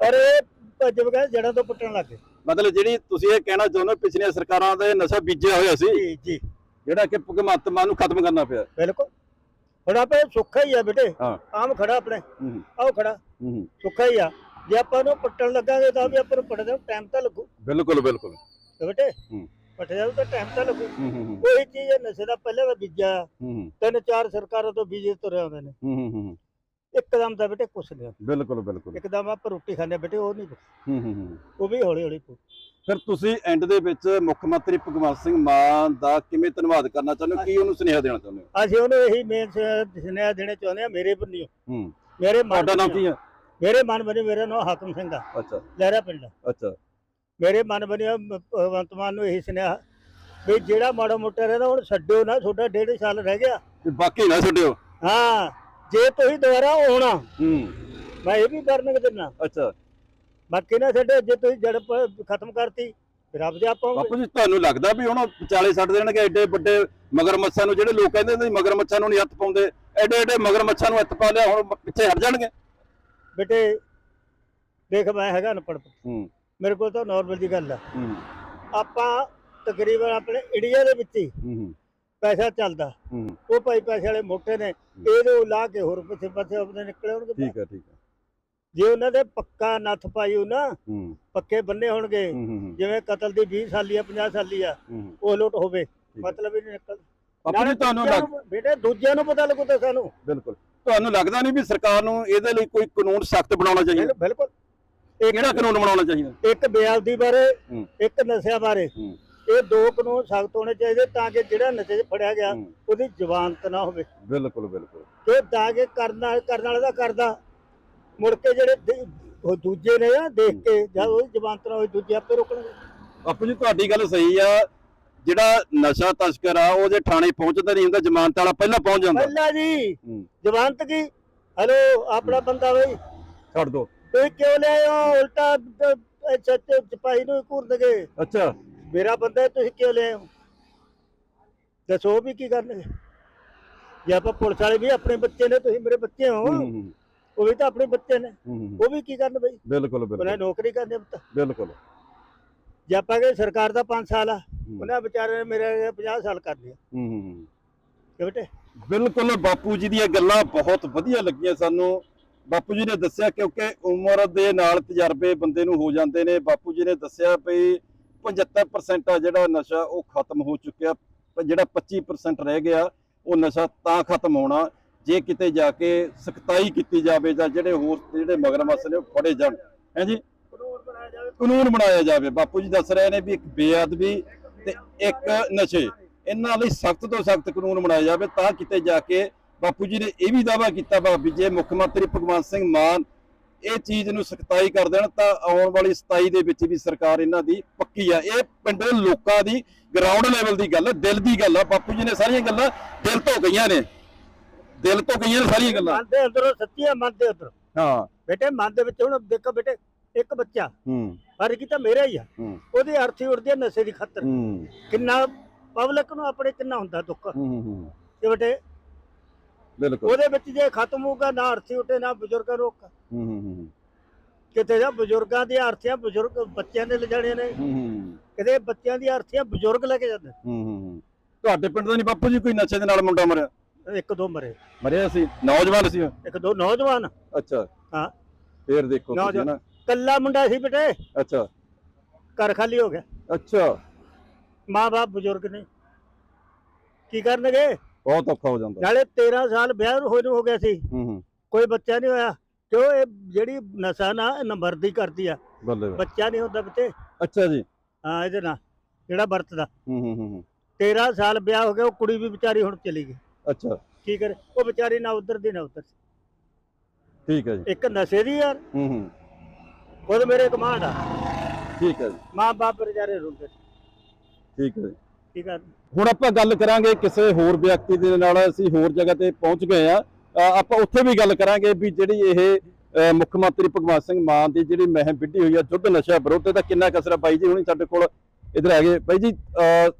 ਔਰ ਇਹ ਭੱਜ ਵਗੈਰ ਜੜਾਂ ਤੋਂ ਪੁੱਟਣ ਲੱਗੇ ਮਤਲਬ ਜਿਹੜੀ ਤੁਸੀਂ ਇਹ ਕਹਿਣਾ ਚਾਹੁੰਦੇ ਹੋ ਪਿਛਲੀਆਂ ਸਰਕਾਰਾਂ ਦਾ ਇਹ ਨਸ਼ਾ ਬੀਜਿਆ ਹੋਇਆ ਸੀ। ਜੀ ਜੀ। ਜਿਹੜਾ ਕਿ ਭਗਵੰਤ ਮਾਨ ਨੂੰ ਖਤਮ ਕਰਨਾ ਪਿਆ। ਬਿਲਕੁਲ। ਹੁਣ ਆਪੇ ਸੁੱਖਾ ਹੀ ਆ ਬੇਟੇ। ਆਮ ਖੜਾ ਆਪਣੇ। ਆਓ ਖੜਾ। ਸੁੱਖਾ ਹੀ ਆ। ਜੇ ਆਪਾਂ ਨੂੰ ਪੱਟਣ ਲੱਗਾਂਗੇ ਤਾਂ ਵੀ ਆਪਾਂ ਨੂੰ ਪੱਟਦੇ ਟਾਈਮ ਤਾਂ ਲੱਗੂ। ਬਿਲਕੁਲ ਬਿਲਕੁਲ। ਤੇ ਬੇਟੇ ਹੂੰ। ਪੱਟ ਜਾਊ ਤਾਂ ਟਾਈਮ ਤਾਂ ਲੱਗੂ। ਕੋਈ ਚੀਜ਼ ਨਸ਼ੇ ਦਾ ਪਹਿਲੇ ਦਾ ਬੀਜਿਆ। ਤਿੰਨ ਚਾਰ ਸਰਕਾਰਾਂ ਤੋਂ ਬੀਜੇ ਤੁਰੇ ਆਉਂਦੇ ਨੇ। ਇੱਕਦਮ ਤਾਂ ਬੇਟੇ ਕੁਛ ਨਹੀਂ ਬਿਲਕੁਲ ਬਿਲਕੁਲ। ਇੱਕਦਮ ਆਪਾਂ ਰੋਟੀ ਖਾਂਦੇ ਬੇਟੇ ਉਹ ਨਹੀਂ ਉਹ ਵੀ ਹੌਲੀ ਹੌਲੀ ਫਿਰ ਤੁਸੀਂ ਐਂਡ ਦੇ ਵਿੱਚ ਮੁੱਖ ਮੰਤਰੀ ਭਗਵੰਤ ਸਿੰਘ ਮਾਨ ਦਾ ਕਿਵੇਂ ਧੰਨਵਾਦ ਕਰਨਾ ਚਾਹੁੰਦੇ ਹੋ? ਕੀ ਉਹਨੂੰ ਸੁਨੇਹਾ ਦੇਣਾ ਚਾਹੁੰਦੇ ਹੋ? ਅਸੀਂ ਉਹਨੂੰ ਇਹੀ ਮੇਨ ਸੁਨੇਹਾ ਦੇਣਾ ਚਾਹੁੰਦੇ ਆ ਮੇਰੇ ਬੰਨਿਓ ਹੂੰ। ਮੇਰੇ ਤੁਹਾਡਾ ਨਾਮ ਕੀ ਹੈ? ਮੇਰੇ ਮਨ ਬਣੀ ਮੇਰਾ ਨਾਮ ਹਾਕਮ ਸਿੰਘ ਆ। ਅੱਛਾ। ਲਹਿਰਾ ਪਿੰਡ। ਅੱਛਾ। ਮੇਰੇ ਮਨ ਬਣਿਆ ਭਗਵੰਤ ਮਾਨ ਨੂੰ ਇਹੀ ਸੁਨੇਹਾ ਵੀ ਜਿਹੜਾ ਮਾੜਾ ਮੋਟਾ ਰਹਿੰਦਾ ਹੁਣ ਛੱਡਿਓ ਨਾ ਤੁਹਾਡਾ ਡੇਢ ਸਾਲ ਰਹਿ ਗਿਆ। ਬਾਕੀ ਨਾ ਛੱਡਿਓ। ਹਾਂ ਜੇ ਤੁਸੀਂ ਦੁਬਾਰਾ ਆਉਣਾ ਹੂੰ। ਮੈਂ ਇਹ ਵੀ ਵਾਰਨਿੰਗ ਦਿੰਦਾ। ਅੱਛਾ। ਬਾਕੀ ਨਾ ਛੱਡਿਓ ਜੇ ਤੁਸੀਂ ਜੜ ਖਤਮ ਕਰਤੀ ਫਿਰ ਰੱਬ ਦੇ ਆਪਾਂ ਬਾਪੂ ਜੀ ਤੁਹਾਨੂੰ ਲੱਗਦਾ ਵੀ ਹੁਣ ਵਿਚਾਲੇ ਛੱਡ ਦੇਣਗੇ ਐਡੇ ਵੱਡੇ ਮਗਰਮੱਛਾਂ ਨੂੰ ਜਿਹੜੇ ਲੋਕ ਕਹਿੰਦੇ ਨੇ ਮਗਰਮੱਛਾਂ ਨੂੰ ਨਹੀਂ ਹੱਥ ਪਾਉਂਦੇ ਐਡੇ ਐਡੇ ਮਗਰਮੱਛਾਂ ਨੂੰ ਹੱਥ ਪਾ ਲਿਆ ਹੁਣ ਪਿੱਛੇ ਹਟ ਜਾਣਗੇ। ਬੇਟੇ ਦੇਖ ਮੈਂ ਹੈਗਾ ਅਨਪੜ੍ਹ ਹੂੰ। ਮੇਰੇ ਕੋਲ ਤਾਂ ਨਾਰਮਲ ਦੀ ਗੱਲ ਆ। ਹੂੰ। ਆਪਾਂ ਤਕਰੀਬਨ ਆਪਣੇ ਇੰਡੀਆ ਦੇ ਵਿੱਚ ਹੀ ਹੂੰ ਪੈਸਾ ਚੱਲਦਾ। ਹੂੰ। ਉਹ ਭਾਈ ਪੈਸੇ ਵਾਲੇ ਮੋਟੇ ਨੇ ਇਹਨੂੰ ਲਾ ਕੇ ਹੋਰ ਪਿੱਛੇ ਪਾਸੇ ਆਪਣੇ ਨਿਕਲੇ ਹੋਣਗੇ। ਠੀਕ ਹੈ ਠੀਕ ਹੈ ਜੇ ਉਹਨਾਂ ਦੇ ਪੱਕਾ ਨੱਥ ਪਾਈ ਹੋ ਨਾ ਹੂੰ। ਪੱਕੇ ਬੰਨੇ ਹੋਣਗੇ। ਹੂੰ ਹੂੰ, ਹੂੰ। ਜਿਵੇਂ ਕਤਲ ਦੀ 20 ਸਾਲੀ ਆ 50 ਸਾਲੀ ਆ ਹੂੰ ਉਹ ਲੋਟ ਹੋਵੇ। ਹੈ। ਮਤਲਬ ਹੀ ਨਹੀਂ ਨਿਕਲ ਜੀ ਤੁਹਾਨੂੰ ਲੱਗ ਬੇਟੇ ਦੂਜਿਆਂ ਨੂੰ ਪਤਾ ਲੱਗੂ ਤਾਂ ਸਾਨੂੰ। ਬਿਲਕੁਲ। ਤੁਹਾਨੂੰ ਲੱਗਦਾ ਨਹੀਂ ਵੀ ਸਰਕਾਰ ਨੂੰ ਇਹਦੇ ਲਈ ਕੋਈ ਕਾਨੂੰਨ ਸਖਤ ਬਣਾਉਣਾ ਚਾਹੀਦਾ? ਬਿਲ- ਬਿਲਕੁਲ। ਕਿਹੜਾ ਕਾਨੂੰਨ ਬਣਾਉਣਾ ਚਾਹੀਦਾ? ਇੱਕ ਬਿਆਲਦੀ ਬਾਰੇ। ਇੱਕ ਨਸ਼ਿਆਂ ਬਾਰੇ। ਇਹ ਦੋ ਕਾਨੂੰਨ ਸਖਤ ਹੋਣੇ ਚਾਹੀਦੇ ਤਾਂ ਕਿ ਜਿਹੜਾ ਨਸ਼ੇ 'ਚ ਫੜਿਆ ਗਿਆ ਉਹਦੀ ਜ਼ਮਾਨਤ ਨਾ ਹੋਵੇ। ਬਿਲਕੁਲ ਬਿਲਕੁਲ। ਤੇ ਤਾਂ ਕਿ ਕਰਨਾ ਕਰਨ ਵਾਲੇ ਦਾ ਕਰਦਾ। ਮੁੜ ਕੇ ਜਿਹੜੇ ਉਹ ਦੂਜੇ ਨੇ ਨਾ ਦੇਖ ਕੇ ਜਦ ਉਹਦੀ ਜ਼ਮਾਨਤ ਨਾ ਹੋਈ ਦੂਜੇ ਆਪੇ ਰੋਕਣਗੇ। ਬਾਪੂ ਜੀ ਤੁਹਾਡੀ ਗੱਲ ਸਹੀ ਆ। ਜਿਹੜਾ ਨਸ਼ਾ ਤਸਕਰ ਆ ਉਹ ਜੇ ਥਾਣੇ ਪਹੁੰਚਦਾ ਨਹੀਂ ਹੁੰਦਾ ਜ਼ਮਾਨਤ ਵਾਲਾ ਪਹਿਲਾਂ ਪਹੁੰਚ ਜਾਂਦਾ। ਪਹਿਲਾਂ ਜੀ ਹੂੰ, ਜ਼ਮਾਨਤ ਕੀ? ਹਲੋ ਆਪਣਾ ਬੰਦਾ ਬਈ। ਛੱਡ ਦੋ। ਤੁਸੀਂ ਕਿਉਂ ਲੈ ਹੋ? ਉਲਟਾ ਸੱਚ ਸਿਪਾਹੀ ਨੂੰ ਘੂਰਨਗੇ ਅੱਛਾ। ਮੇਰਾ ਬੰਦਾ ਹੈ, ਤੁਸੀਂ ਕਿਉਂ ਲੈ ਹੋ? ਦੱਸੋ ਉਹ ਵੀ ਕੀ ਕਰਨਗੇ ਜੇ ਆਪਾਂ ਪੁਲਿਸ ਵਾਲੇ ਵੀ ਆਪਣੇ ਬੱਚੇ ਨੇ ਤੁਸੀਂ ਮੇਰੇ ਬੱਚੇ ਹੋ। ਹੂੰ, ਹੂੰ, ਉਹ ਵੀ ਤਾਂ ਆਪਣੇ ਬੱਚੇ ਨੇ। ਹੂੰ, ਹੂੰ, ਉਹ ਵੀ ਕੀ ਕਰਨ ਬਈ? ਬਿਲਕੁਲ ਉਹਨੇ ਬਿਲਕੁਲ ਨੌਕਰੀ ਕਰਨੀ ਪੁੱਤ। ਬਿਲਕੁਲ। ਜੇ ਆਪਾਂ ਕਹੇ ਸਰਕਾਰ ਦਾ 5 ਸਾਲ ਆ ਉਹਨੇ ਵਿਚਾਰੇ ਮੇਰੇ 50 ਸਾਲ ਕਰ ਲਿਆ ਹੂੰ, ਹੂੰ, ਕਿ ਬੇਟੇ? ਬਿਲਕੁਲ ਬਾਪੂ ਜੀ ਦੀਆਂ ਗੱਲਾਂ ਬਹੁਤ ਵਧੀਆ ਲੱਗੀਆਂ ਸਾਨੂੰ। ਬਾਪੂ ਜੀ ਨੇ ਦੱਸਿਆ ਕਿਉਂਕਿ ਉਮਰ ਦੇ ਨਾਲ ਤਜਰਬੇ ਬੰਦੇ ਨੂੰ ਹੋ ਜਾਂਦੇ ਨੇ। ਬਾਪੂ ਜੀ ਨੇ ਦੱਸਿਆ ਵੀ 75% ਆ ਜਿਹੜਾ ਨਸ਼ਾ ਉਹ ਖਤਮ ਹੋ ਚੁੱਕਿਆ। ਜਿਹੜਾ 25% ਰਹਿ ਗਿਆ ਉਹ ਨਸ਼ਾ ਤਾਂ ਖਤਮ ਹੋਣਾ। ਜੇ ਕਿਤੇ ਜਾ ਕੇ ਸਖਤਾਈ ਕੀਤੀ ਜਾਵੇ ਜਾਂ ਜਿਹੜੇ ਹੋਰ ਜਿਹੜੇ ਮਗਰਮੱਛ ਨੇ ਉਹ ਫੜੇ ਜਾਣ। ਹੈ ਜੀ? ਕਾਨੂੰਨ ਬਣਾਇਆ ਜਾਵੇ। ਬਾਪੂ ਜੀ ਦੱਸ ਰਹੇ ਨੇ ਵੀ ਇੱਕ ਬੇਅਦਬੀ ਤੇ ਇੱਕ ਨਸ਼ੇ ਇਹਨਾਂ ਲਈ ਸਖਤ ਤੋਂ ਸਖਤ ਕਾਨੂੰਨ ਬਣਾਇਆ ਜਾਵੇ ਤਾਂ ਕਿਤੇ ਜਾ ਕੇ ਬਾਪੂ ਜੀ ਨੇ ਇਹ ਵੀ ਦਾਅਵਾ ਕੀਤਾ ਵਾ ਵੀ ਜੇ ਮੁੱਖ ਮੰਤਰੀ ਭਗਵੰਤ ਸਿੰਘ ਮਾਨ ਇਹ ਚੀਜ਼ ਨੂੰ ਸਖਤਾਈ ਕਰ ਦੇਣ ਤਾਂ ਆਉਣ ਵਾਲੀ 27 ਦੇ ਵਿੱਚ ਵੀ ਸਰਕਾਰ ਇਹਨਾਂ ਦੀ ਪੱਕੀ ਆ। ਇਹ ਪਿੰਡ ਦੇ ਲੋਕਾਂ ਦੀ ਗਰਾਊਂਡ ਲੈਵਲ ਦੀ ਗੱਲ ਦਿਲ ਦੀ ਗੱਲ ਆ। ਬਾਪੂ ਜੀ ਨੇ ਸਾਰੀਆਂ ਗੱਲਾਂ ਦਿਲ ਤੋਂ ਗਈਆਂ ਨੇ। ਦਿਲ ਤੋਂ ਗਈਆਂ ਨੇ ਸਾਰੀਆਂ ਗੱਲਾਂ। ਮਨ ਦੇ ਅੰਦਰੋਂ ਸੱਚੀ ਹੈ ਮਨ ਦੇ ਅੰਦਰ। ਹਾਂ। ਬੇਟੇ ਮਨ ਦੇ ਵਿੱਚ ਹੁਣ ਦੇਖੋ ਬੇਟੇ ਇੱਕ ਬੱਚਾ ਹੂੰ। ਕੀ ਤਾਂ ਮੇਰਾ ਹੀ ਆ। ਹੂੰ। ਉਹਦੀ ਅਰਥੀ ਉੜਦੀ ਹੈ ਨਸ਼ੇ ਦੀ ਖਾਤਰ। ਹੂੰ। ਕਿੰਨਾ ਪਬਲਿਕ ਨੂੰ ਆਪਣੇ ਕਿੰਨਾ ਹੁੰਦਾ ਦੁੱਖ। ਹੂੰ ਹੂੰ ਕਿ ਬੇਟੇ ਬਿਲਕੁਲ। ਉਹਦੇ ਵਿੱਚ ਜੇ ਖਤਮ ਹੋਊਗਾ ਨਾ ਅਰਥੀ ਉੱਠੇ ਨਾ ਬਜ਼ੁਰਗਾਂ ਔਖਾ। ਹੂੰ ਹੂੰ ਹੂੰ ਕਿਤੇ ਜਾਂ ਬਜ਼ੁਰਗਾਂ ਦੀਆਂ ਅਰਥੀਆਂ ਬਜ਼ੁਰਗ ਬੱਚਿਆਂ ਨੇ ਲਿਜਾਣੀਆਂ ਨੇ। ਹੂੰ ਹੂੰ ਕਿਤੇ ਬੱਚਿਆਂ ਦੀਆਂ ਅਰਥੀਆਂ ਬਜ਼ੁਰਗ ਲੈ ਕੇ ਜਾਂਦੇ। ਹੂੰ ਹੂੰ ਤੁਹਾਡੇ ਪਿੰਡ ਦਾ ਨਹੀਂ ਬਾਪੂ ਜੀ ਕੋਈ ਨਸ਼ੇ ਦੇ ਨਾਲ ਮੁੰਡਾ ਮਰਿਆ? ਇੱਕ ਦੋ ਮਰੇ। ਮਰਿਆ ਸੀ। ਨੌਜਵਾਨ ਸੀ? ਇੱਕ ਦੋ ਨੌਜਵਾਨ। ਅੱਛਾ। ਹਾਂ। ਫੇਰ ਦੇਖੋ ਤੁਸੀਂ। ਨਾ ਕੱਲਾ ਮੁੰਡਾ ਸੀ ਬੇਟੇ। ਅੱਛਾ। ਘਰ ਖਾਲੀ ਹੋ ਗਿਆ। ਅੱਛਾ। ਮਾਂ-ਬਾਪ ਬਜ਼ੁਰਗ ਨੇ। ਕੀ ਕਰਨਗੇ? ਬਹੁਤ ਔਖਾ ਹੋ ਜਾਂਦਾ। ਨਾਲੇ 13 ਸਾਲ ਵਿਆਹ ਨੂੰ ਹੋਏ ਨੂੰ ਹੋ ਗਿਆ ਸੀ। ਹੂੰ ਹੂੰ। ਕੋਈ ਬੱਚਾ ਨਹੀਂ ਹੋਇਆ। ਕਿਉਂ ਇਹ ਜਿਹੜੀ ਨਸ਼ਾ ਨਾ ਇਹ ਨੰਬਰ ਦੀ ਕਰਦੀ ਆ। ਬੱਲੇ ਬੱਲੇ। ਬੱਚਾ ਨਹੀਂ ਹੁੰਦਾ ਬੱਚੇ ਅੱਛਾ ਜੀ। ਹਾਂ ਇਹਦੇ ਨਾਲ ਜਿਹੜਾ ਵਰਤਦਾ। ਹੂੰ ਹੂੰ ਹੂੰ ਹੂੰ। 13 ਸਾਲ ਵਿਆਹ ਹੋ ਗਿਆ ਉਹ ਕੁੜੀ ਵੀ ਵਿਚਾਰੀ ਹੁਣ ਚਲੀ ਗਈ। ਅੱਛਾ। ਕੀ ਕਰੇ? ਉਹ ਵਿਚਾਰੀ ਨਾ ਉਧਰ ਦੀ ਨਾ ਉਧਰ। ਠੀਕ ਹੈ ਜੀ। ਇੱਕ ਨਸ਼ੇ ਦੀ ਯਾਰ। ਹੂੰ ਹੂੰ। ਖੁਦ ਮੇਰੇ ਕਮਾਂਡ ਆ। ਠੀਕ ਹੈ ਜੀ। ਮਾਂ ਬਾਪ ਵਿਚਾਰੇ ਰੁਲਦੇ ਠੀਕ ਹੈ ਜੀ। ਕੀ ਕਰ ਹੁਣ ਆਪਾਂ ਗੱਲ ਕਰਾਂਗੇ ਕਿਸੇ ਹੋਰ ਵਿਅਕਤੀ ਦੇ ਨਾਲ ਅਸੀਂ ਹੋਰ ਜਗ੍ਹਾ ਤੇ ਪਹੁੰਚ ਗਏ ਆ ਆਪਾਂ ਉੱਥੇ ਵੀ ਗੱਲ ਕਰਾਂਗੇ ਵੀ ਜਿਹੜੀ ਇਹ ਮੁੱਖ ਮੰਤਰੀ ਭਗਵੰਤ ਸਿੰਘ ਮਾਨ ਦੀ ਜਿਹੜੀ ਮਹਿਮ ਵਿੱਢੀ ਹੋਈ ਆ ਯੁੱਧ ਨਸ਼ਾ ਵਿਰੁੱਧ ਦਾ ਕਿੰਨਾ ਕਸਰਾ ਬਾਈ ਜੀ ਹੁਣੀ ਸਾਡੇ ਕੋਲ ਇਧਰ ਆ ਗਏ। ਬਾਈ ਜੀ ਅ,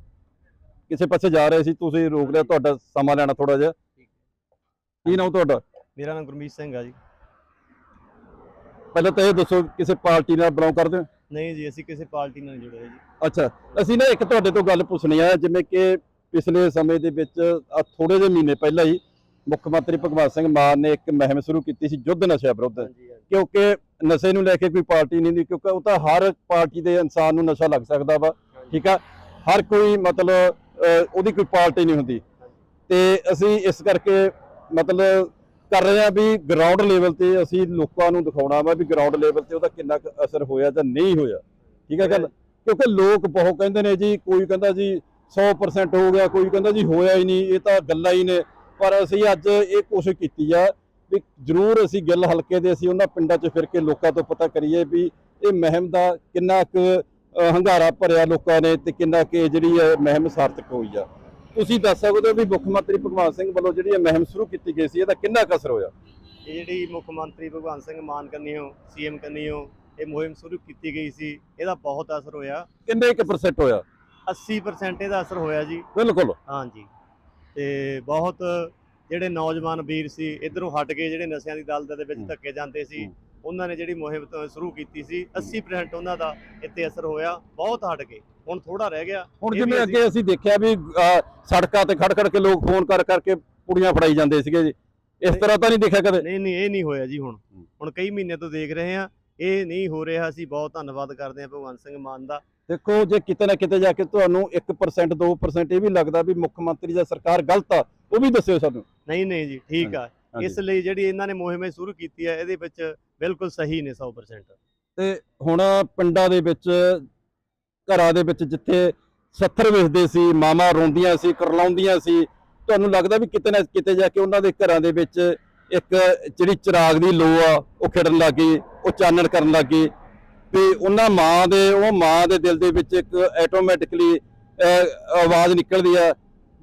ਕਿਸੇ ਪਾਸੇ ਜਾ ਰਹੇ ਸੀ ਤੁਸੀਂ ਰੋਕ ਲਿਆ ਤੁਹਾਡਾ ਸਮਾਂ ਲੈਣਾ ਥੋੜਾ ਜਿਹਾ। ਕੀ ਨਾਮ ਤੁਹਾਡਾ? ਮੇਰਾ ਨਾਮ ਗੁਰਮੀਤ ਸਿੰਘ ਆ ਜੀ। ਪਹਿਲਾਂ ਤਾਂ ਇਹ ਦੱਸੋ ਕਿਸੇ ਪਾਰਟੀ ਨਾਲ ਬਿਲੋਂਗ ਕਰਦੇ ਹੋ? ਨਹੀਂ ਜੀ ਅਸੀਂ ਕਿਸੇ ਪਾਰਟੀ ਨਾਲ ਨਹੀਂ ਜੁੜੇ ਹੋਏ ਜੀ। ਅੱਛਾ ਅਸੀਂ ਨਾ ਇੱਕ ਤੁਹਾਡੇ ਤੋਂ ਗੱਲ ਪੁੱਛਣੀ ਆ ਜਿਵੇਂ ਕਿ ਪਿਛਲੇ ਸਮੇਂ ਦੇ ਵਿੱਚ ਆ ਥੋੜੇ ਜਿਹੇ ਮਹੀਨੇ ਪਹਿਲਾਂ ਹੀ ਮੁੱਖ ਮੰਤਰੀ ਭਗਵੰਤ ਸਿੰਘ ਮਾਨ ਨੇ ਇੱਕ ਮੁਹਿੰਮ ਸ਼ੁਰੂ ਕੀਤੀ ਸੀ ਯੁੱਧ ਨਸ਼ਾ ਵਿਰੁੱਧ। ਹਾਂਜੀ ਹਾਂਜੀ। ਕਿਉਂਕਿ ਨਸ਼ੇ ਨੂੰ ਲੈ ਕੇ ਕੋਈ ਪਾਰਟੀ ਨਹੀਂ ਦੀ ਕਿਉਂਕਿ ਉਹ ਤਾਂ ਹਰ ਪਾਰਟੀ ਦੇ ਇਨਸਾਨ ਨੂੰ ਨਸ਼ਾ ਲੱਗ ਸਕਦਾ ਵਾ ਠੀਕ ਆ? ਹਰ ਕੋਈ ਮਤਲਬ ਅਹ, ਉਹਦੀ ਕੋਈ ਪਾਰਟੀ ਨਹੀਂ ਹੁੰਦੀ। ਤੇ ਅਸੀਂ ਇਸ ਕਰਕੇ ਮਤਲਬ ਕਰ ਰਹੇ ਆ ਵੀ ਗਰਾਊਂਡ ਲੈਵਲ ਤੇ ਅਸੀਂ ਲੋਕਾਂ ਨੂੰ ਦਿਖਾਉਣਾ ਵਾ ਵੀ ਗਰਾਊਂਡ ਲੈਵਲ ਤੇ ਉਹਦਾ ਕਿੰਨਾ ਕੁ ਅਸਰ ਹੋਇਆ ਜਾਂ ਨਹੀਂ ਹੋਇਆ। ਠੀਕ ਹੈ ਗੱਲ? ਕਿਉਂਕਿ ਲੋਕ ਬਹੁਤ ਕਹਿੰਦੇ ਨੇ ਜੀ ਕੋਈ ਕਹਿੰਦਾ ਜੀ 100% ਹੋ ਗਿਆ ਕੋਈ ਕਹਿੰਦਾ ਜੀ ਹੋਇਆ ਹੀ ਨਹੀਂ ਇਹ ਤਾਂ ਗੱਲਾਂ ਹੀ ਨੇ। ਪਰ ਅਸੀਂ ਅੱਜ ਇਹ ਕੋਸ਼ਿਸ਼ ਕੀਤੀ ਆ ਵੀ ਜ਼ਰੂਰ ਅਸੀਂ ਗਿੱਲ ਹਲਕੇ ਦੇ ਅਸੀਂ ਉਹਨਾਂ ਪਿੰਡਾਂ 'ਚ ਫਿਰ ਕੇ ਲੋਕਾਂ ਤੋਂ ਪਤਾ ਕਰੀਏ ਵੀ ਇਹ ਮਹਿਮ ਦਾ ਕਿੰਨਾ ਕੁ ਹੰਗਾਰਾ ਭਰਿਆ ਲੋਕਾਂ ਨੇ ਤੇ ਕਿੰਨਾ ਕਿ ਜਿਹੜੀ ਇਹ ਮਹਿਮ ਸਾਰਥਕ ਹੋਈ ਆ। ਤੁਸੀਂ ਦੱਸ ਸਕਦੇ ਹੋ ਵੀ ਮੁੱਖ ਮੰਤਰੀ ਭਗਵੰਤ ਸਿੰਘ ਵੱਲੋਂ ਜਿਹੜੀ ਇਹ ਮਹਿਮ ਸ਼ੁਰੂ ਕੀਤੀ ਗਈ ਸੀ ਇਹਦਾ ਕਿੰਨਾ ਕੁ ਅਸਰ ਹੋਇਆ? ਇਹ ਜਿਹੜੀ ਮੁੱਖ ਮੰਤਰੀ ਭਗਵੰਤ ਸਿੰਘ ਮਾਨ ਕੰਨੀਓ ਸੀਐਮ ਕੰਨੀਓ ਇਹ ਮੁਹਿੰਮ ਸ਼ੁਰੂ ਕੀਤੀ ਗਈ ਸੀ ਇਹਦਾ ਬਹੁਤ ਅਸਰ ਹੋਇਆ। ਕਿੰਨੇ ਕੁ ਪਰਸੈਂਟ ਹੋਇਆ? 80% ਇਹਦਾ ਅਸਰ ਹੋਇਆ ਜੀ। ਬਿਲਕੁਲ। ਹਾਂਜੀ। ਤੇ ਬਹੁਤ ਜਿਹੜੇ ਨੌਜਵਾਨ ਵੀਰ ਸੀ ਇਧਰੋਂ ਹਟ ਕੇ ਜਿਹੜੇ ਨਸ਼ਿਆਂ ਦੀ ਦਲਦਲ ਦੇ ਵਿੱਚ ਹੂੰ। ਧੱਕੇ ਜਾਂਦੇ ਸੀ ਹੂੰ। ਉਹਨਾਂ ਨੇ ਜਿਹੜੀ ਮੁਹਿੰਮ ਸ਼ੁਰੂ ਕੀਤੀ ਸੀ 80% ਉਹਨਾਂ ਦਾ ਇੱਥੇ ਅਸਰ ਹੋਇਆ ਬਹੁਤ ਹਟ ਗਏ ਹੁਣ ਥੋੜਾ ਰਹਿ ਗਿਆ। ਹੁਣ ਜਿਵੇਂ ਅੱਗੇ ਅਸੀਂ ਦੇਖਿਆ ਵੀ ਸੜਕਾਂ ਤੇ ਖੜ ਖੜ ਕੇ ਲੋਕ ਫੋਨ ਕਰ ਕਰਕੇ ਪੁੜੀਆਂ ਫੜਾਈ ਜਾਂਦੇ ਸੀਗੇ ਜੀ। ਇਸ ਤਰ੍ਹਾਂ ਤਾਂ ਨਹੀਂ ਦੇਖਿਆ ਕਦੇ? ਨਹੀਂ ਨਹੀਂ ਇਹ ਨਹੀਂ ਹੋਇਆ ਜੀ ਹੁਣ। ਹੁਣ ਕਈ ਮਹੀਨੇ ਤੋਂ ਦੇਖ ਰਹੇ ਹਾਂ ਇਹ ਨਹੀਂ ਹੋ ਰਿਹਾ। ਅਸੀਂ ਬਹੁਤ ਧੰਨਵਾਦ ਕਰਦੇ ਹਾਂ ਭਗਵੰਤ ਸਿੰਘ ਮਾਨ ਦਾ। ਦੇਖੋ ਜੇ ਕਿਤੇ ਨਾ ਕਿਤੇ ਜਾ ਕੇ ਤੁਹਾਨੂੰ 1% 2% ਇਹ ਵੀ ਲੱਗਦਾ ਵੀ ਮੁੱਖ ਮੰਤਰੀ ਜਾਂ ਸਰਕਾਰ ਗਲਤ ਆ ਉਹ ਵੀ ਦੱਸਿਓ ਸਾਨੂੰ। ਨਹੀਂ ਨਹੀਂ ਜੀ ਠੀਕ ਆ। ਇਸ ਲਈ ਜਿਹੜੀ ਇਹਨਾਂ ਨੇ ਮੁਹਿੰਮ ਸ਼ੁਰੂ ਕੀਤੀ ਹੈ ਇਹਦੇ ਵਿੱਚ ਬਿਲਕੁਲ ਸਹੀ ਨੇ 100% ਤੇ ਹੁਣ ਪਿੰਡਾਂ ਦੇ ਵਿੱਚ ਘਰਾਂ ਦੇ ਵਿੱਚ ਜਿੱਥੇ 70 ਵੇਚਦੇ ਸੀ ਮਾਮਾ ਰੋਂਦੀਆਂ ਸੀ, ਕਰਲਾਉਂਦੀਆਂ ਸੀ, ਤੁਹਾਨੂੰ ਲੱਗਦਾ ਵੀ ਕਿਤੇ ਨਾ ਕਿਤੇ ਜਾ ਕੇ ਉਹਨਾਂ ਦੇ ਘਰਾਂ ਦੇ ਵਿੱਚ ਇੱਕ ਜਿਹੜੀ ਚਿਰਾਗ ਦੀ ਲੋ ਆ, ਉਹ ਖਿੜਨ ਲੱਗੀ ਉਹ ਚਾਨਣ ਕਰਨ ਲੱਗੀ ਤੇ ਉਹਨਾਂ ਮਾਂ ਦੇ, ਉਹ ਮਾਂ ਦੇ ਦਿਲ ਦੇ ਵਿੱਚ ਇੱਕ ਆਟੋਮੈਟਿਕਲੀ ਆਵਾਜ਼ ਨਿਕਲਦੀ ਆ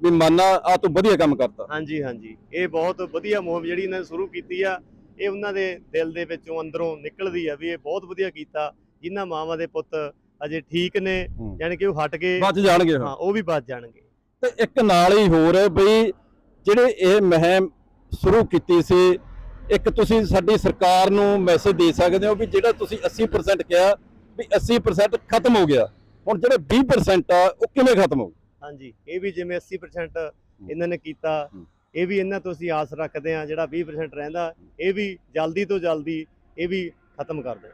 ਵੀ ਮਾਨਾ ਆ ਤੂੰ ਵਧੀਆ ਕੰਮ ਕਰਤਾ। ਹਾਂਜੀ ਹਾਂਜੀ। ਇਹ ਬਹੁਤ ਵਧੀਆ ਮੁਹਿੰਮ ਜਿਹੜੀ ਇਹਨਾਂ ਨੇ ਸ਼ੁਰੂ ਕੀਤੀ ਆ, ਇਹ ਉਹਨਾਂ ਦੇ ਦਿਲ ਦੇ ਵਿੱਚੋਂ ਅੰਦਰੋਂ ਨਿਕਲਦੀ ਆ ਵੀ ਇਹ ਬਹੁਤ ਵਧੀਆ ਕੀਤਾ, ਜਿਨ੍ਹਾਂ ਮਾਵਾਂ ਦੇ ਪੁੱਤ ਅਜੇ ਠੀਕ ਨੇ। ਯਾਨੀ ਕਿ ਉਹ ਹਟ ਕੇ ਬਚ ਜਾਣਗੇ। ਹਾਂ ਉਹ ਵੀ ਬਚ ਜਾਣਗੇ ਤੇ ਇੱਕ ਨਾਲ ਹੀ ਹੋਰ ਬਈ ਜਿਹੜੇ ਇਹ ਮੁਹਿੰਮ ਸ਼ੁਰੂ ਕੀਤੀ ਸੀ ਇੱਕ ਤੁਸੀਂ ਸਾਡੀ ਸਰਕਾਰ ਨੂੰ ਮੈਸੇਜ ਦੇ ਸਕਦੇ ਹੋ ਵੀ ਜਿਹੜਾ ਤੁਸੀਂ 80% ਕਿਹਾ ਵੀ 80% ਖਤਮ ਹੋ ਗਿਆ ਹੁਣ ਜਿਹੜੇ 20% ਆ ਉਹ ਕਿਵੇਂ ਖਤਮ ਹੋ ਹਾਂਜੀ ਇਹ ਵੀ ਜਿਵੇਂ 80% ਇਹਨਾਂ ਨੇ ਕੀਤਾ। ਇਹ ਵੀ ਇਹਨਾਂ ਤੋਂ ਅਸੀਂ ਆਸ ਰੱਖਦੇ ਹਾਂ ਜਿਹੜਾ 20% ਰਹਿੰਦਾ ਇਹ ਵੀ ਜਲਦੀ ਤੋਂ ਜਲਦੀ ਇਹ ਵੀ ਖਤਮ ਕਰ ਦੇਣ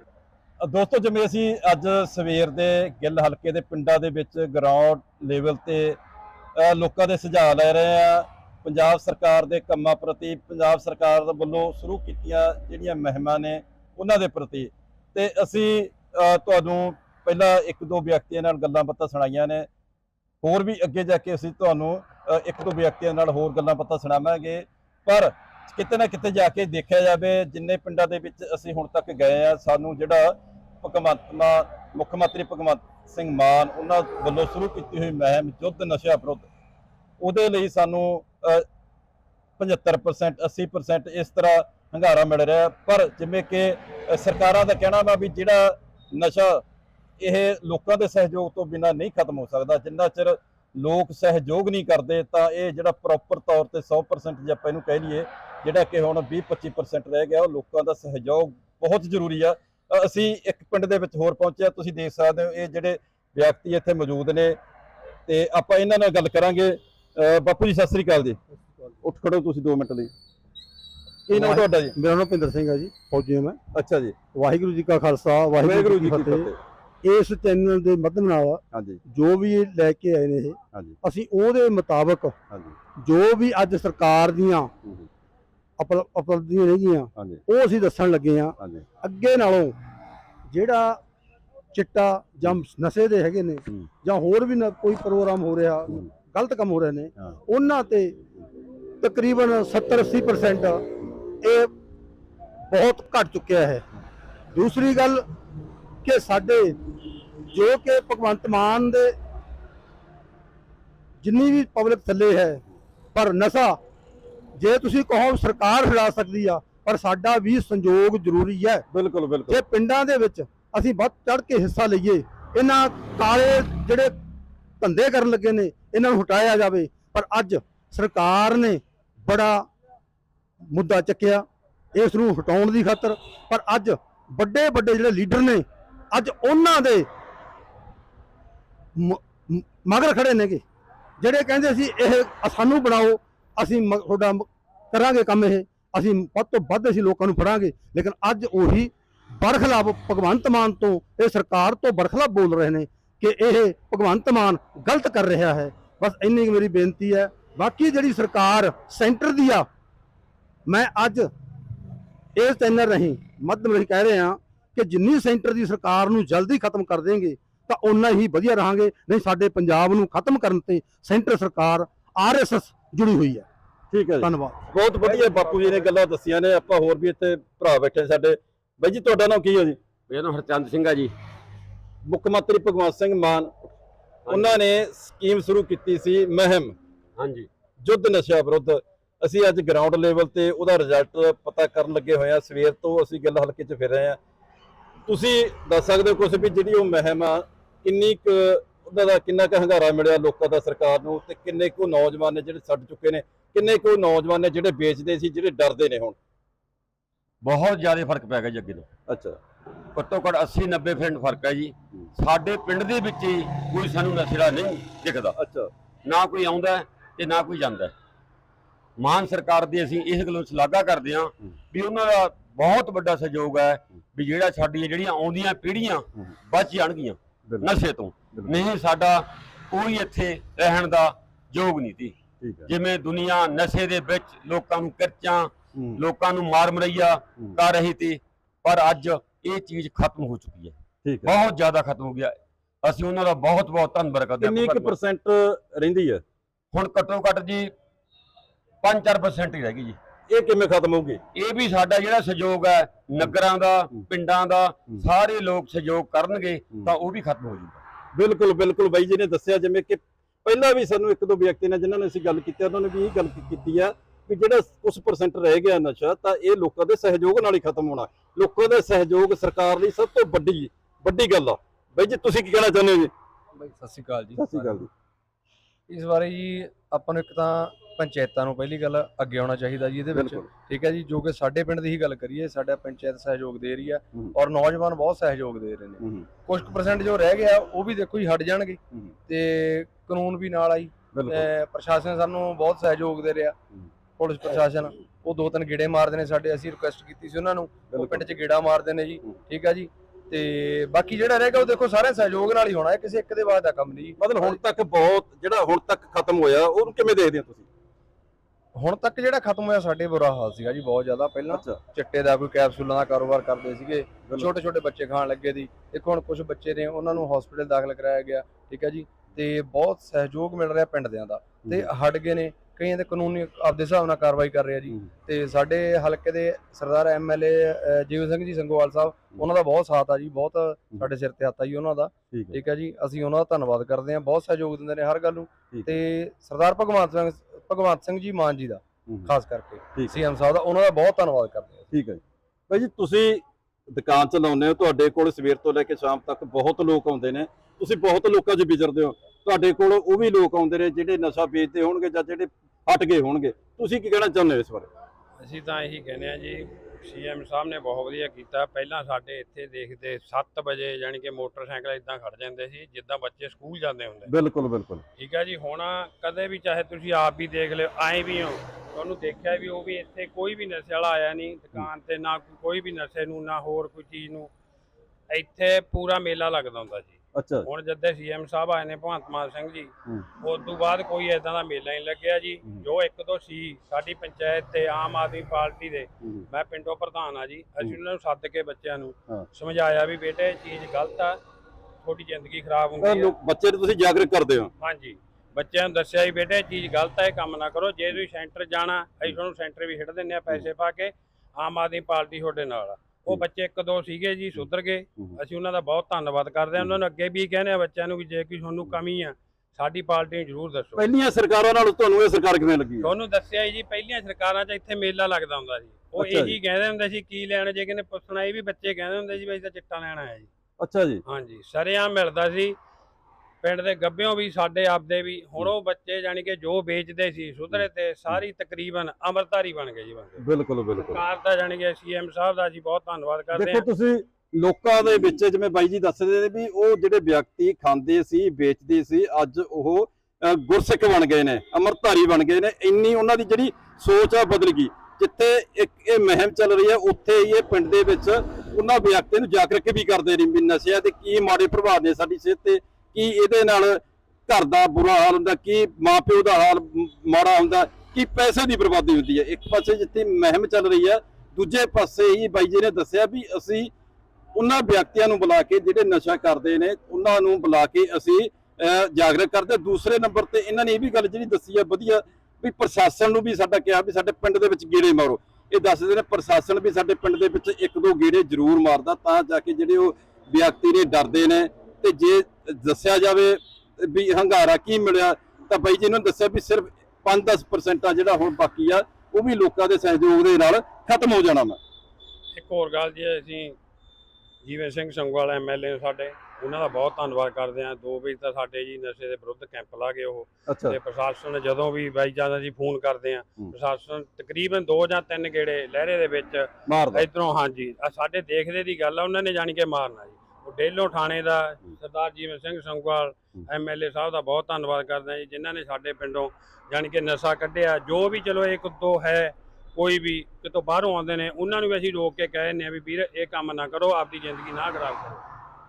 ਦੋਸਤੋ, ਜਿਵੇਂ ਅਸੀਂ ਅੱਜ ਸਵੇਰ ਦੇ ਗਿੱਲ ਹਲਕੇ ਦੇ ਪਿੰਡਾਂ ਦੇ ਵਿੱਚ ਗਰਾਊਂਡ ਲੈਵਲ ਤੇ ਲੋਕਾਂ ਦੇ ਸੁਝਾਅ ਲੈ ਰਹੇ ਆ ਪੰਜਾਬ ਸਰਕਾਰ ਦੇ ਕੰਮਾਂ ਪ੍ਰਤੀ, ਪੰਜਾਬ ਸਰਕਾਰ ਵੱਲੋਂ ਸ਼ੁਰੂ ਕੀਤੀਆਂ ਜਿਹੜੀਆਂ ਮਹਿਮਾਂ ਨੇ, ਉਹਨਾਂ ਦੇ ਪ੍ਰਤੀ। ਤੇ ਅਸੀਂ ਤੁਹਾਨੂੰ ਪਹਿਲਾਂ ਇੱਕ ਦੋ ਵਿਅਕਤੀਆਂ ਨਾਲ ਗੱਲਾਂ ਬਾਤਾਂ ਸੁਣਾਈਆਂ ਨੇ, ਹੋਰ ਵੀ ਅੱਗੇ ਜਾ ਕੇ ਅਸੀਂ ਤੁਹਾਨੂੰ ਇੱਕ ਦੋ ਵਿਅਕਤੀਆਂ ਨਾਲ ਹੋਰ ਗੱਲਾਂ ਬਾਤਾਂ ਸੁਣਾਵਾਂਗੇ। ਪਰ ਕਿਤੇ ਨਾ ਕਿਤੇ ਜਾ ਕੇ ਦੇਖਿਆ ਜਾਵੇ, ਜਿੰਨੇ ਪਿੰਡਾਂ ਦੇ ਵਿੱਚ ਅਸੀਂ ਹੁਣ ਤੱਕ ਗਏ ਆ ਸਾਨੂੰ ਜਿਹੜਾ ਭਗਵੰਤ ਮਾਨ ਮੁੱਖ ਮੰਤਰੀ ਭਗਵੰਤ ਸਿੰਘ ਮਾਨ ਉਹਨਾਂ ਵੱਲੋਂ ਸ਼ੁਰੂ ਕੀਤੀ ਹੋਈ ਮਹਿਮ ਯੁੱਧ ਨਸ਼ਾ ਵਿਰੁੱਧ। ਉਹਦੇ ਲਈ ਸਾਨੂੰ ਅ, 75% 80% ਇਸ ਤਰ੍ਹਾਂ ਹੰਗਾਰਾ ਮਿਲ ਰਿਹਾ। ਪਰ ਜਿਵੇਂ ਕਿ ਸਰਕਾਰਾਂ ਦਾ ਕਹਿਣਾ ਵਾ ਵੀ ਜਿਹੜਾ ਨਸ਼ਾ ਇਹ ਲੋਕਾਂ ਦੇ ਸਹਿਯੋਗ ਤੋਂ ਬਿਨਾਂ ਨਹੀਂ ਖਤਮ ਹੋ ਸਕਦਾ। ਜਿੰਨਾ ਚਿਰ ਲੋਕ ਸਹਿਯੋਗ ਨਹੀਂ ਕਰਦੇ ਤਾਂ ਇਹ ਜਿਹੜਾ ਪ੍ਰੋਪਰ ਤੌਰ ਤੇ 100% ਜੇ ਆਪਾਂ ਇਹਨੂੰ ਕਹਿ ਲਈਏ ਜਿਹੜਾ ਕਿ ਹੁਣ 20-25% ਰਹਿ ਗਿਆ ਉਹ ਲੋਕਾਂ ਦਾ ਸਹਿਯੋਗ ਬਹੁਤ ਜ਼ਰੂਰੀ ਆ। ਅਸੀਂ ਇੱਕ ਪਿੰਡ ਦੇ ਵਿੱਚ ਹੋਰ ਪਹੁੰਚਿਆ ਤੁਸੀਂ ਦੇਖ ਸਕਦੇ ਹੋ ਇਹ ਜਿਹੜੇ ਵਿਅਕਤੀ ਇੱਥੇ ਮੌਜੂਦ ਨੇ। ਤੇ ਆਪਾਂ ਇਹਨਾਂ ਨਾਲ ਗੱਲ ਕਰਾਂਗੇ। ਬਾਪੂ ਜੀ ਸਤਿ ਸ੍ਰੀ ਅਕਾਲ ਜੀ। ਉੱਠ ਖੜੋ ਤੁਸੀਂ 2 ਮਿੰਟ ਲਈ। ਕੀ ਨਾਮ ਤੁਹਾਡਾ ਜੀ? ਮੇਰਾ ਨਾਮ ਭਿੰਦਰ ਸਿੰਘ ਹੈ ਜੀ ਫੌਜੀ ਹਾਂ ਮੈਂ। ਅੱਛਾ ਜੀ। ਵਾਹਿਗੁਰੂ ਜੀ ਕਾ ਖਾਲਸਾ ਵਾਹਿਗੁਰੂ ਜੀ ਕੀ ਫਤਿਹ। ਇਸ ਚੈਨਲ ਦੇ ਮਾਧਿਅਮ ਨਾਲ ਹਾਂਜੀ। ਜੋ ਵੀ ਇਹ ਲੈ ਕੇ ਆਏ ਨੇ ਇਹ ਹਾਂਜੀ। ਅਸੀਂ ਉਹਦੇ ਮੁਤਾਬਕ ਹਾਂਜੀ। ਜੋ ਵੀ ਅੱਜ ਸਰਕਾਰ ਦੀਆਂ ਅਪਲ ਉਪਲਬਧੀਆਂ ਨੇਗੀਆਂ ਹਾਂਜੀ ਉਹ ਅਸੀਂ ਦੱਸਣ ਲੱਗੇ ਆ ਹਾਂਜੀ ਅੱਗੇ ਨਾਲੋਂ ਜਿਹੜਾ ਚਿੱਟਾ ਜਾਂ ਨਸ਼ੇ ਦੇ ਹੈਗੇ ਨੇ। ਜਾਂ ਹੋਰ ਵੀ ਕੋਈ ਪ੍ਰੋਗਰਾਮ ਹੋ ਰਿਹਾ। ਗਲਤ ਕੰਮ ਹੋ ਰਹੇ ਨੇ। ਉਹਨਾਂ ਤੇ ਤਕਰੀਬਨ 70-80% ਇਹ ਬਹੁਤ ਘਟ ਚੁੱਕਿਆ ਹੈ ਦੂਸਰੀ ਗੱਲ ਕਿ ਸਾਡੇ ਜੋ ਕਿ ਭਗਵੰਤ ਮਾਨ ਦੇ ਜਿੰਨੀ ਵੀ ਪਬਲਿਕ ਥੱਲੇ ਹੈ ਪਰ ਨਸ਼ਾ ਜੇ ਤੁਸੀਂ ਕਹੋ ਸਰਕਾਰ ਹਿਲਾ ਸਕਦੀ ਆ ਪਰ ਸਾਡਾ ਵੀ ਸੰਯੋਗ ਜ਼ਰੂਰੀ ਹੈ। ਬਿਲਕੁਲ ਬਿਲਕੁਲ। ਜੇ ਪਿੰਡਾਂ ਦੇ ਵਿੱਚ ਅਸੀਂ ਵੱਧ ਚੜ ਕੇ ਹਿੱਸਾ ਲਈਏ ਇਹਨਾਂ ਕਾਲੇ ਜਿਹੜੇ ਧੰਦੇ ਕਰਨ ਲੱਗੇ ਨੇ ਇਹਨਾਂ ਨੂੰ ਹਟਾਇਆ ਜਾਵੇ। ਪਰ ਅੱਜ ਸਰਕਾਰ ਨੇ ਬੜਾ ਮੁੱਦਾ ਚੱਕਿਆ ਇਸ ਨੂੰ ਹਟਾਉਣ ਦੀ ਖਾਤਰ। ਪਰ ਅੱਜ ਵੱਡੇ ਵੱਡੇ ਜਿਹੜੇ ਲੀਡਰ ਨੇ ਅੱਜ ਉਹਨਾਂ ਦੇ ਮਗਰ ਖੜੇ ਨੇਗੇ। ਜਿਹੜੇ ਕਹਿੰਦੇ ਸੀ ਇਹ ਸਾਨੂੰ ਬਣਾਓ ਅਸੀਂ ਮ- ਤੁਹਾਡਾ ਕਰਾਂਗੇ ਕੰਮ ਇਹ। ਅਸੀਂ ਵੱਧ ਤੋਂ ਵੱਧ ਅਸੀਂ ਲੋਕਾਂ ਨੂੰ ਫੜਾਂਗੇ। ਲੇਕਿਨ ਅੱਜ ਉਹੀ ਬਰਖਲਾਫ ਭਗਵੰਤ ਮਾਨ ਤੋਂ, ਇਹ ਸਰਕਾਰ ਤੋਂ ਬਰਖਲਾਫ ਬੋਲ ਰਹੇ ਨੇ ਕਿ ਇਹ ਭਗਵੰਤ ਮਾਨ ਗਲਤ ਕਰ ਰਿਹਾ ਹੈ। ਬਸ ਇੰਨੀ ਕੁ ਮੇਰੀ ਬੇਨਤੀ ਹੈ। ਬਾਕੀ ਜਿਹੜੀ ਸਰਕਾਰ ਸੈਂਟਰ ਦੀ ਆ, ਮੈਂ ਅੱਜ ਇਸ ਚੈਨਲ ਰਹੀ ਮੱਧਮ ਰਹੀ ਕਹਿ ਰਹੇ ਹਾਂ ਕਿ ਜਿੰਨੀ ਸੈਂਟਰ ਦੀ ਸਰਕਾਰ ਨੂੰ ਜਲਦੀ ਖਤਮ ਕਰ ਦੇਂਗੇ ਤਾਂ ਉਨਾ ਹੀ ਵਧੀਆ ਰਹਾਂਗੇ। ਨਹੀਂ, ਸਾਡੇ ਪੰਜਾਬ ਨੂੰ ਖਤਮ ਕਰਨ ਤੇ ਸੈਂਟਰ ਸਰਕਾਰ ਆਰਐਸਐਸ ਜੁੜੀ ਹੋਈ ਹੈ। ਠੀਕ ਹੈ ਜੀ। ਧੰਨਵਾਦ। ਬਹੁਤ ਵਧੀਆ ਬਾਪੂ ਜੀ ਨੇ ਗੱਲਾਂ ਦੱਸੀਆਂ ਨੇ ਆਪਾਂ ਹੋਰ ਵੀ ਇੱਥੇ ਭਰਾ ਬੈਠੇ ਨੇ ਸਾਡੇ। ਬਾਈ ਜੀ ਤੁਹਾਡਾ ਨਾਮ ਕੀ ਹੈ ਜੀ? ਮੇਰਾ ਨਾਮ ਹਰਚੰਦ ਸਿੰਘ ਆ ਜੀ। ਮੁੱਖ ਮੰਤਰੀ ਭਗਵੰਤ ਸਿੰਘ ਮਾਨ ਉਹਨਾਂ ਨੇ ਸਕੀਮ ਸ਼ੁਰੂ ਕੀਤੀ ਸੀ ਮਹਿਮ। ਹਾਂਜੀ। ਯੁੱਧ ਨਸ਼ਾ ਵਿਰੁੱਧ। ਅਸੀਂ ਅੱਜ ਗਰਾਊਂਡ ਲੈਵਲ ਤੇ ਉਹਦਾ ਰਿਜ਼ਲਟ ਪਤਾ ਕਰਨ ਲੱਗੇ ਹੋਏ ਆ ਸਵੇਰ ਤੋਂ ਅਸੀਂ ਗੱਲ ਹਲਕੇ 'ਚ ਫਿਰ ਰਹੇ ਆ ਤੁਸੀਂ ਦੱਸ ਸਕਦੇ ਹੋ ਕੁਝ ਵੀ ਜਿਹੜੀ ਉਹ ਮਹਿਮ ਆ ਕਿੰਨੀ ਕੁ ਉਹਦਾ ਦਾ ਕਿੰਨਾ ਕੁ ਹੰਗਾਰਾ ਮਿਲਿਆ ਲੋਕਾਂ ਦਾ ਸਰਕਾਰ ਨੂੰ ਤੇ ਕਿੰਨੇ ਕੁ ਨੌਜਵਾਨ ਨੇ ਜਿਹੜੇ ਛੱਡ ਚੁੱਕੇ ਨੇ ਕਿੰਨੇ ਕੁ ਨੌਜਵਾਨ ਨੇ ਜਿਹੜੇ ਵੇਚਦੇ ਸੀ ਜਿਹੜੇ ਡਰਦੇ ਨੇ ਹੁਣ? ਬਹੁਤ ਜ਼ਿਆਦਾ ਫ਼ਰਕ ਪੈ ਗਿਆ ਜੀ ਅੱਗੇ ਤੋਂ। ਅੱਛਾ। ਘੱਟੋ ਘੱਟ 80 90% ਫ਼ਰਕ ਹੈ ਜੀ। ਸਾਡੇ ਪਿੰਡ ਦੇ ਵਿੱਚ ਹੀ ਕੋਈ ਸਾਨੂੰ ਨਸ਼ੇੜਾ ਨਹੀਂ ਦਿਖਦਾ। ਅੱਛਾ। ਨਾ ਕੋਈ ਆਉਂਦਾ ਤੇ ਨਾ ਕੋਈ ਜਾਂਦਾ। ਮਾਨ ਸਰਕਾਰ ਦੀ ਅਸੀਂ ਇਸ ਗੱਲੋਂ ਸ਼ਲਾਘਾ ਕਰਦੇ ਹਾਂ ਵੀ ਉਹਨਾਂ ਦਾ ਬਹੁਤ ਵੱਡਾ ਸਹਿਯੋਗ ਹੈ ਵੀ ਜਿਹੜਾ ਸਾਡੀਆਂ ਜਿਹੜੀਆਂ ਆਉਂਦੀਆਂ ਪੀੜ੍ਹੀਆਂ ਬਚ ਜਾਣਗੀਆਂ ਨਸ਼ੇ ਤੋਂ। ਨਹੀਂ ਸਾਡਾ ਕੋਈ ਇੱਥੇ ਰਹਿਣ ਦਾ ਯੋਗ ਨਹੀਂ ਸੀ। ਜਿਵੇਂ ਦੁਨੀਆ ਨਸ਼ੇ ਦੇ ਵਿੱਚ ਲੋਕਾਂ ਨੂੰ ਕਿਰਚਾਂ ਲੋਕਾਂ ਨੂੰ ਮਾਰ ਮਰਈਆ। ਕਰ ਰਹੀ ਸੀ ਪਰ ਅੱਜ ਇਹ ਚੀਜ਼ ਖਤਮ ਹੋ ਚੁੱਕੀ ਹੈ। ਠੀਕ ਹੈ। ਬਹੁਤ ਜ਼ਿਆਦਾ ਖਤਮ ਹੋ ਗਿਆ। ਅਸੀਂ ਉਹਨਾਂ ਦਾ ਬਹੁਤ ਬਹੁਤ ਧੰਨਵਾਦ ਕਰਦੇ ਕਿੰਨੀ ਕੁ ਹਾਂ ਪਰਸੈਂਟ ਰਹਿੰਦੀ ਹੈ? ਹੁਣ ਘੱਟੋ ਘੱਟ ਜੀ 5-4% ਹੀ ਰਹਿ ਗਈ ਜੀ। ਇਹ ਕਿਵੇਂ ਖਤਮ ਹੋਊਗੀ? ਇਹ ਵੀ ਸਾਡਾ ਜਿਹੜਾ ਸਹਿਯੋਗ ਹੈ ਨਗਰਾਂ ਦਾ। ਪਿੰਡਾਂ ਦਾ। ਸਾਰੇ ਲੋਕ ਸਹਿਯੋਗ ਕਰਨਗੇ। ਤਾਂ ਉਹ ਵੀ ਖਤਮ ਹੋ ਜਾਊਗਾ। ਬਿਲਕੁਲ ਬਿਲਕੁਲ ਬਾਈ ਜੀ ਨੇ ਦੱਸਿਆ ਜਿਵੇਂ ਕਿ ਪਹਿਲਾਂ ਵੀ ਸਾਨੂੰ ਇੱਕ ਦੋ ਵਿਅਕਤੀ ਨੇ ਜਿਨ੍ਹਾਂ ਨੇ ਅਸੀਂ ਗੱਲ ਕੀਤੀ ਉਹਨਾਂ ਨੇ ਵੀ ਇਹ ਗੱਲ ਕੀਤੀ ਆ ਕਿ ਜਿਹੜਾ ਕੁਝ ਪਰਸੈਂਟ ਰਹਿ ਗਿਆ ਨਸ਼ਾ ਤਾਂ ਇਹ ਲੋਕਾਂ ਦੇ ਸਹਿਯੋਗ ਨਾਲ ਹੀ ਖਤਮ ਹੋਣਾ। ਲੋਕਾਂ ਦਾ ਸਹਿਯੋਗ ਸਰਕਾਰ ਲਈ ਸਭ ਤੋਂ ਵੱਡੀ ਵੱਡੀ ਗੱਲ ਆ। ਬਾਈ ਜੀ ਤੁਸੀਂ ਕੀ ਕਹਿਣਾ ਚਾਹੁੰਦੇ ਹੋ ਜੀ? ਬਾਈ ਸਤਿ ਸ਼੍ਰੀ ਅਕਾਲ ਜੀ। ਸਤਿ ਸ਼੍ਰੀ ਅਕਾਲ ਜੀ। ਇਸ ਬਾਰੇ ਜੀ ਆਪਾਂ ਨੂੰ ਇੱਕ ਤਾਂ ਪੰਚਾਇਤਾਂ ਨੂੰ ਪਹਿਲੀ ਗੱਲ ਅੱਗੇ ਆਉਣਾ ਚਾਹੀਦਾ ਜੀ ਇਹਦੇ ਵਿੱਚ। ਠੀਕ ਹੈ ਜੀ ਜੋ ਕਿ ਸਾਡੇ ਪਿੰਡ ਦੀ ਹੀ ਗੱਲ ਕਰੀਏ ਸਾਡਾ ਪੰਚਾਇਤ ਸਹਿਯੋਗ ਦੇ ਰਹੀ ਆ। ਔਰ ਨੌਜਵਾਨ ਬਹੁਤ ਸਹਿਯੋਗ ਦੇ ਰਹੇ ਨੇ। ਕੁਝ ਪਰਸੈਂਟ ਜੋ ਰਹਿ ਗਿਆ ਉਹ ਵੀ ਦੇਖੋ ਜੀ ਹਟ ਜਾਣਗੇ। ਤੇ ਕਾਨੂੰਨ ਵੀ ਨਾਲ ਆਈ। ਪ੍ਰਸ਼ਾਸਨ ਸਾਨੂੰ ਬਹੁਤ ਸਹਿਯੋਗ ਦੇ ਰਿਹਾ। ਪੁਲਿਸ ਪ੍ਰਸ਼ਾਸਨ ਉਹ ਦੋ ਤਿੰਨ ਗੇੜੇ ਮਾਰਦੇ ਨੇ ਸਾਡੇ ਅਸੀਂ ਰਿਕੁਐਸਟ ਕੀਤੀ ਸੀ ਉਹਨਾਂ ਨੂੰ। ਉਹ ਪਿੰਡ 'ਚ ਗੇੜਾ ਮਾਰਦੇ ਨੇ ਜੀ। ਠੀਕ ਆ ਜੀ। ਤੇ ਬਾਕੀ ਜਿਹੜਾ ਰਹੇਗਾ ਉਹ ਦੇਖੋ ਸਾਰੇ ਸਹਿਯੋਗ ਨਾਲ ਹੀ ਹੋਣਾ। ਹੈ ਕਿਸੇ ਇੱਕ ਦੇ ਬਾਅਦ ਦਾ ਕੰਮ ਨਹੀਂ ਮਤਲਬ ਹੁਣ ਤੱਕ ਬਹੁਤ ਜਿਹੜਾ ਹੁਣ ਤੱਕ ਖਤਮ ਹੋਇਆ ਉਹਨੂੰ ਕਿਵੇਂ ਦੇਖਦੇ ਹੋ ਤੁਸੀਂ? ਹੁਣ ਤੱਕ ਜਿਹੜਾ ਖਤਮ ਹੋਇਆ ਸਾਡੇ ਬੁਰਾ ਹਾਲ ਸੀਗਾ ਜੀ ਬਹੁਤ ਜ਼ਿਆਦਾ। ਪਹਿਲਾਂ ਚਿੱਟੇ ਦਾ ਕੋਈ ਕੈਪਸੂਲਾਂ ਦਾ ਕਾਰੋਬਾਰ ਕਰਦੇ ਸੀਗੇ। ਛੋਟੇ ਛੋਟੇ ਬੱਚੇ ਖਾਣ ਲੱਗੇ ਦੀ ਦੇਖੋ ਹੁਣ ਕੁਝ ਬੱਚੇ ਨੇ ਉਹਨਾਂ ਨੂੰ ਹਸਪੀਟਲ ਦਾਖਲ ਕਰਾਇਆ ਗਿਆ। ਠੀਕ ਹੈ ਜੀ? ਤੇ ਬਹੁਤ ਸਹਿਯੋਗ ਮਿਲ ਰਿਹਾ ਪਿੰਡ ਦਿਆਂ ਦਾ। ਤੇ ਹਟ ਗਏ ਨੇ। ਕਈਆਂ ਦੇ ਕਾਨੂੰਨੀ ਆਪਦੇ ਹਿਸਾਬ ਨਾਲ ਕਾਰਵਾਈ ਕਰ ਰਿਹਾ ਜੀ। ਤੇ ਸਾਡੇ ਹਲਕੇ ਦੇ ਸਰਦਾਰ ਐਮਐਲਏ ਜੀਵ ਸਿੰਘ ਜੀ ਸੰਗੋਵਾਲ ਸਾਹਿਬ ਉਹਨਾਂ ਦਾ ਬਹੁਤ ਸਾਥ ਆ ਜੀ ਬਹੁਤ ਸਾਡੇ ਸਿਰ ਤੇ ਹੱਥ ਆ ਜੀ ਉਹਨਾਂ ਦਾ। ਠੀਕ ਹੈ। ਜੀ ਅਸੀਂ ਉਹਨਾਂ ਦਾ ਧੰਨਵਾਦ ਕਰਦੇ ਹਾਂ ਬਹੁਤ ਸਹਿਯੋਗ ਦਿੰਦੇ ਨੇ ਹਰ ਗੱਲ ਨੂੰ। ਤੇ ਸਰਦਾਰ ਭਗਵੰਤ ਸਿੰਘ ਭਗਵੰਤ ਸਿੰਘ ਜੀ ਮਾਨ ਜੀ ਦਾ। ਖਾਸ ਕਰਕੇ। ਸੀਐਮ ਸਾਹਿਬ ਦਾ ਉਹਨਾਂ ਦਾ ਬਹੁਤ ਧੰਨਵਾਦ ਕਰਦੇ ਹਾਂ। ਠੀਕ ਹੈ ਜੀ। ਭਾਈ ਜੀ ਤੁਸੀਂ ਦੁਕਾਨ ਚਲਾਉਂਦੇ ਹੋ ਤੁਹਾਡੇ ਕੋਲ ਸਵੇਰ ਤੋਂ ਲੈ ਕੇ ਸ਼ਾਮ ਤੱਕ ਬਹੁਤ ਲੋਕ ਆਉਂਦੇ ਨੇ। ਤੁਸੀਂ ਬਹੁਤ ਲੋਕਾਂ 'ਚ ਵਿਚਰਦੇ ਹੋ। ਤੁਹਾਡੇ ਕੋਲ ਉਹ ਵੀ ਲੋਕ ਆਉਂਦੇ ਨੇ ਜਿਹੜੇ ਨਸ਼ਾ ਵੇਚਦੇ ਹੋਣਗੇ ਜਾਂ ਜਿਹੜੇ ਹਟ ਗਏ ਹੋਣਗੇ। ਤੁਸੀਂ ਕੀ ਕਹਿਣਾ ਚਾਹੁੰਦੇ ਹੋ ਇਸ ਬਾਰੇ? ਅਸੀਂ ਤਾਂ ਇਹੀ ਕਹਿੰਦੇ ਆ ਜੀ ਸੀਐਮ ਸਾਹਿਬ ਨੇ ਬਹੁਤ ਵਧੀਆ ਕੀਤਾ। ਪਹਿਲਾਂ ਸਾਡੇ ਇੱਥੇ ਦੇਖਦੇ 7 ਵਜੇ ਯਾਨੀ ਕਿ ਮੋਟਰਸਾਈਕਲ ਇਦਾਂ ਖੜ ਜਾਂਦੇ ਸੀ ਜਿੱਦਾਂ ਬੱਚੇ ਸਕੂਲ ਜਾਂਦੇ ਹੁੰਦੇ। ਬਿਲਕੁਲ ਬਿਲਕੁਲ। ਠੀਕ ਹੈ ਜੀ ਹੁਣ ਕਦੇ ਵੀ ਚਾਹੇ ਤੁਸੀਂ ਆਪ ਵੀ ਦੇਖ ਲਿਓ ਆਏ ਵੀ ਹੋ। ਤੁਹਾਨੂੰ ਦੇਖਿਆ ਵੀ ਉਹ ਵੀ ਇੱਥੇ ਕੋਈ ਵੀ ਨਸ਼ੇ ਵਾਲਾ ਆਇਆ ਨਹੀਂ ਦੁਕਾਨ ਤੇ ਨਾ ਕੋਈ ਵੀ ਨਸ਼ੇ ਨੂੰ ਨਾ ਹੋਰ ਕੋਈ ਚੀਜ਼ ਨੂੰ। ਇੱਥੇ ਪੂਰਾ ਮੇਲਾ ਲੱਗਦਾ ਹੁੰਦਾ ਜੀ। ਅੱਛਾ। ਹੁਣ ਜਦ ਸੀਐਮ ਸਾਹਿਬ ਆਏ ਨੇ ਭਗਵੰਤ ਮਾਨ ਸਿੰਘ ਜੀ। ਉਸ ਤੋਂ ਬਾਅਦ ਕੋਈ ਐਦਾਂ ਦਾ ਮੇਲਾ ਨਹੀਂ ਲੱਗਿਆ ਜੀ। ਜੋ ਇੱਕ ਦੋ ਸੀ ਸਾਡੀ ਪੰਚਾਇਤ ਤੇ ਆਮ ਆਦਮੀ ਪਾਰਟੀ ਦੇ। ਮੈਂ ਪਿੰਡੋਂ ਪ੍ਰਧਾਨ ਆ ਜੀ। ਅਸੀਂ ਉਹਨਾਂ ਨੂੰ ਸੱਦ ਕੇ ਬੱਚਿਆਂ ਨੂੰ। ਸਮਝਾਇਆ ਵੀ ਬੇਟੇ ਇਹ ਚੀਜ਼ ਗਲਤ ਆ ਤੁਹਾਡੀ ਜ਼ਿੰਦਗੀ ਖਰਾਬ ਹੁੰਦੀ ਆ। ਬੱਚੇ ਨੂੰ ਤੁਸੀਂ ਜਾਗਰੂਕ ਕਰਦੇ ਹੋ। ਹਾਂਜੀ। ਬੱਚਿਆਂ ਨੂੰ ਦੱਸਿਆ ਵੀ ਬੇਟੇ ਇਹ ਚੀਜ਼ ਗਲਤ ਹੈ ਇਹ ਕੰਮ ਨਾ ਕਰੋ। ਜੇ ਤੁਸੀਂ ਸੈਂਟਰ ਜਾਣਾ ਅਸੀਂ ਤੁਹਾਨੂੰ ਸੈਂਟਰ ਵੀ ਹਿੱਟ ਦਿੰਨੇ ਆ ਪੈਸੇ ਪਾ ਕੇ। ਆਮ ਆਦਮੀ ਪਾਰਟੀ ਤੁਹਾਡੇ ਨਾਲ ਆ। ਉਹ। ਬੱਚੇ ਇੱਕ ਦੋ ਸੀਗੇ ਜੀ ਸੁਧਰ ਗਏ। ਅਸੀਂ ਉਹਨਾਂ ਦਾ ਬਹੁਤ ਧੰਨਵਾਦ ਕਰਦੇ ਹਾਂ। ਉਹਨਾਂ ਨੂੰ ਅੱਗੇ ਵੀ ਕਹਿੰਦੇ ਆ ਬੱਚਿਆਂ ਨੂੰ ਵੀ ਜੇ ਕੋਈ ਤੁਹਾਨੂੰ ਕਮੀ ਆ ਸਾਡੀ ਪਾਰਟੀ ਨੂੰ ਜ਼ਰੂਰ ਦੱਸੋ। ਪਹਿਲੀਆਂ ਸਰਕਾਰਾਂ ਨਾਲ ਤੁਹਾਨੂੰ ਇਹ ਸਰਕਾਰ ਕਿਵੇਂ ਲੱਗੀ? ਤੁਹਾਨੂੰ ਦੱਸਿਆ ਜੀ ਪਹਿਲੀਆਂ ਸਰਕਾਰਾਂ 'ਚ ਇੱਥੇ ਮੇਲਾ ਲੱਗਦਾ ਹੁੰਦਾ ਸੀ। ਉਹ। ਇਹੀ ਕਹਿੰਦੇ ਹੁੰਦੇ ਸੀ ਕੀ ਲੈਣ ਜੇ ਕਿਨੇ ਪੁੱਛਣਾ ਇਹ ਵੀ ਬੱਚੇ ਕਹਿੰਦੇ ਹੁੰਦੇ ਸੀ ਵੀ ਅਸੀਂ ਤਾਂ ਚਿੱਟਾ ਲੈਣਾ ਹੈ ਜੀ। ਅੱਛਾ ਜੀ। ਹਾਂਜੀ ਸਰੇਆਮ ਮਿਲਦਾ ਸੀ। ਪਿੰਡ ਦੇ ਗੱਭਿਓਂ ਵੀ ਸਾਡੇ ਆਪਦੇ ਵੀ ਹੁਣ ਉਹ ਬੱਚੇ ਜਾਨੀ ਕਿ ਜੋ ਵੇਚਦੇ ਸੀ ਸੁਧਰੇ ਤੇ ਸਾਰੀ ਤਕਰੀਬਨ ਅਮਰਤਾਰੀ ਬਣ ਗਏ ਜੀ ਬੰਦੇ ਬਿਲਕੁਲ ਬਿਲਕੁਲ। ਸਰਕਾਰ ਦਾ ਜਾਨੀ ਕਿ ਸੀਐਮ ਸਾਹਿਬ ਦਾ ਅਸੀਂ ਬਹੁਤ ਧੰਨਵਾਦ ਕਰਦੇ ਦੇਖੋ ਹਾਂ। ਤੁਸੀਂ ਲੋਕਾਂ ਦੇ ਵਿੱਚ ਜਿਵੇਂ ਬਾਈ ਜੀ ਦੱਸਦੇ ਨੇ ਵੀ ਉਹ ਜਿਹੜੇ ਵਿਅਕਤੀ ਖਾਂਦੇ ਸੀ ਵੇਚਦੇ ਸੀ ਅੱਜ ਉਹ ਅ, ਗੁਰਸਿੱਖ ਬਣ ਗਏ ਨੇ ਅਮਰਧਾਰੀ ਬਣ ਗਏ ਨੇ ਇੰਨੀ ਉਹਨਾਂ ਦੀ ਜਿਹੜੀ ਸੋਚ ਆ ਬਦਲ ਗਈ। ਜਿੱਥੇ ਇੱਕ ਇਹ ਮਹਿਮ ਚੱਲ ਰਹੀ ਹੈ ਉੱਥੇ ਹੀ ਇਹ ਪਿੰਡ ਦੇ ਵਿੱਚ ਉਹਨਾਂ ਵਿਅਕਤੀਆਂ ਨੂੰ ਜਾਗਰੂਕ ਵੀ ਕਰਦੇ ਨੇ ਵੀ ਨਸ਼ਿਆਂ ਦੇ ਕੀ ਮਾੜੇ ਪ੍ਰਭਾਵ ਨੇ ਸਾਡੀ ਸਿਹਤ ਤੇ। ਕੀ ਇਹਦੇ ਨਾਲ ਘਰ ਦਾ ਬੁਰਾ ਹਾਲ ਹੁੰਦਾ ਕੀ ਮਾਪਿਓ ਦਾ ਹਾਲ ਮਾੜਾ ਹੁੰਦਾ ਕੀ ਪੈਸੇ ਦੀ ਬਰਬਾਦੀ ਹੁੰਦੀ ਹੈ? ਇੱਕ ਪਾਸੇ ਜਿੱਥੇ ਮਹਿਮ ਚੱਲ ਰਹੀ ਹੈ ਦੂਜੇ ਪਾਸੇ ਹੀ ਬਾਈ ਜੀ ਨੇ ਦੱਸਿਆ ਵੀ ਅਸੀਂ ਉਹਨਾਂ ਵਿਅਕਤੀਆਂ ਨੂੰ ਬੁਲਾ ਕੇ ਜਿਹੜੇ ਨਸ਼ਾ ਕਰਦੇ ਨੇ ਉਹਨਾਂ ਨੂੰ ਬੁਲਾ ਕੇ ਅਸੀਂ ਅਹ, ਜਾਗਰੂਕ ਕਰਦੇ ਦੂਸਰੇ ਨੰਬਰ ਤੇ ਇਹਨਾਂ ਨੇ ਇਹ ਵੀ ਗੱਲ ਜਿਹੜੀ ਦੱਸੀ ਹੈ ਵਧੀਆ ਵੀ ਪ੍ਰਸ਼ਾਸਨ ਨੂੰ ਵੀ ਸਾਡਾ ਕਿਹਾ ਵੀ ਸਾਡੇ ਪਿੰਡ ਦੇ ਵਿੱਚ ਗੇੜੇ ਮਾਰੋ। ਇਹ ਦੱਸਦੇ ਨੇ ਪ੍ਰਸ਼ਾਸਨ ਵੀ ਸਾਡੇ ਪਿੰਡ ਦੇ ਵਿੱਚ ਇੱਕ ਦੋ ਗੇੜੇ ਜ਼ਰੂਰ ਮਾਰਦਾ ਤਾਂ ਜਾ ਕੇ ਜਿਹੜੇ ਉਹ ਵਿਅਕਤੀ ਨੇ ਡਰਦੇ ਨੇ ਤੇ ਜੇ ਦੱਸਿਆ ਜਾਵੇ ਵੀ ਹੰਗਾਰਾ ਕੀ ਮਿਲਿਆ ਤਾਂ ਬਾਈ ਜੀ ਨੇ ਦੱਸਿਆ ਵੀ ਸਿਰਫ 5-10% ਆ ਜਿਹੜਾ ਹੁਣ ਬਾਕੀ ਆ ਉਹ ਵੀ ਲੋਕਾਂ ਦੇ ਸਹਿਯੋਗ ਦੇ ਨਾਲ ਖਤਮ ਹੋ ਜਾਣਾ ਵਾ। ਇੱਕ ਹੋਰ ਗੱਲ ਜੀ ਅਸੀਂ ਜੀਵਨ ਸਿੰਘ ਸੰਗਵਾਲ ਐਮਐਲਏ ਸਾਡੇ ਉਹਨਾਂ ਦਾ ਬਹੁਤ ਧੰਨਵਾਦ ਕਰਦੇ ਹਾਂ। ਦੋ ਵਜੇ ਤਾਂ ਸਾਡੇ ਜੀ ਨਸ਼ੇ ਦੇ ਵਿਰੁੱਧ ਕੈਂਪ ਲਾ ਗਏ ਉਹ। ਤੇ ਪ੍ਰਸ਼ਾਸਨ ਜਦੋਂ ਵੀ ਬਾਈ ਜਾਂਦਾ ਜੀ ਫੋਨ ਕਰਦੇ ਆ। ਪ੍ਰਸ਼ਾਸਨ ਤਕਰੀਬਨ 2 ਜਾਂ 3 ਗੇੜੇ ਲਹਿਰੇ ਦੇ ਵਿੱਚ ਇਧਰੋਂ ਹਾਂਜੀ ਆ ਸਾਡੇ ਦੇਖਦੇ ਦੀ ਗੱਲ ਆ ਉਹਨਾਂ ਨੇ ਜਾਣੀ ਕਿ ਮਾਰਨਾ ਜੀ। ਡੇਲੋ ਥਾਣੇ ਦਾ ਸਰਦਾਰ ਜੀਵਨ ਸਿੰਘ ਸੰਗਵਾਲ। ਐਮਐਲਏ ਸਾਹਿਬ ਦਾ ਬਹੁਤ ਧੰਨਵਾਦ ਕਰਦੇ ਹਾਂ ਜੀ ਜਿਨ੍ਹਾਂ ਨੇ ਸਾਡੇ ਪਿੰਡੋਂ ਜਾਣੀ ਕਿ ਨਸ਼ਾ ਕੱਢਿਆ। ਜੋ ਵੀ ਚਲੋ ਇੱਕ ਦੋ ਹੈ ਕੋਈ ਵੀ ਕਿਤੋਂ ਬਾਹਰੋਂ ਆਉਂਦੇ ਨੇ ਉਹਨਾਂ ਨੂੰ ਵੀ ਅਸੀਂ ਰੋਕ ਕੇ ਕਹਿੰਦੇ ਆ ਵੀ ਵੀਰ ਇਹ ਕੰਮ ਨਾ ਕਰੋ ਆਪਦੀ ਜ਼ਿੰਦਗੀ ਨਾ ਖਰਾਬ ਕਰੋ।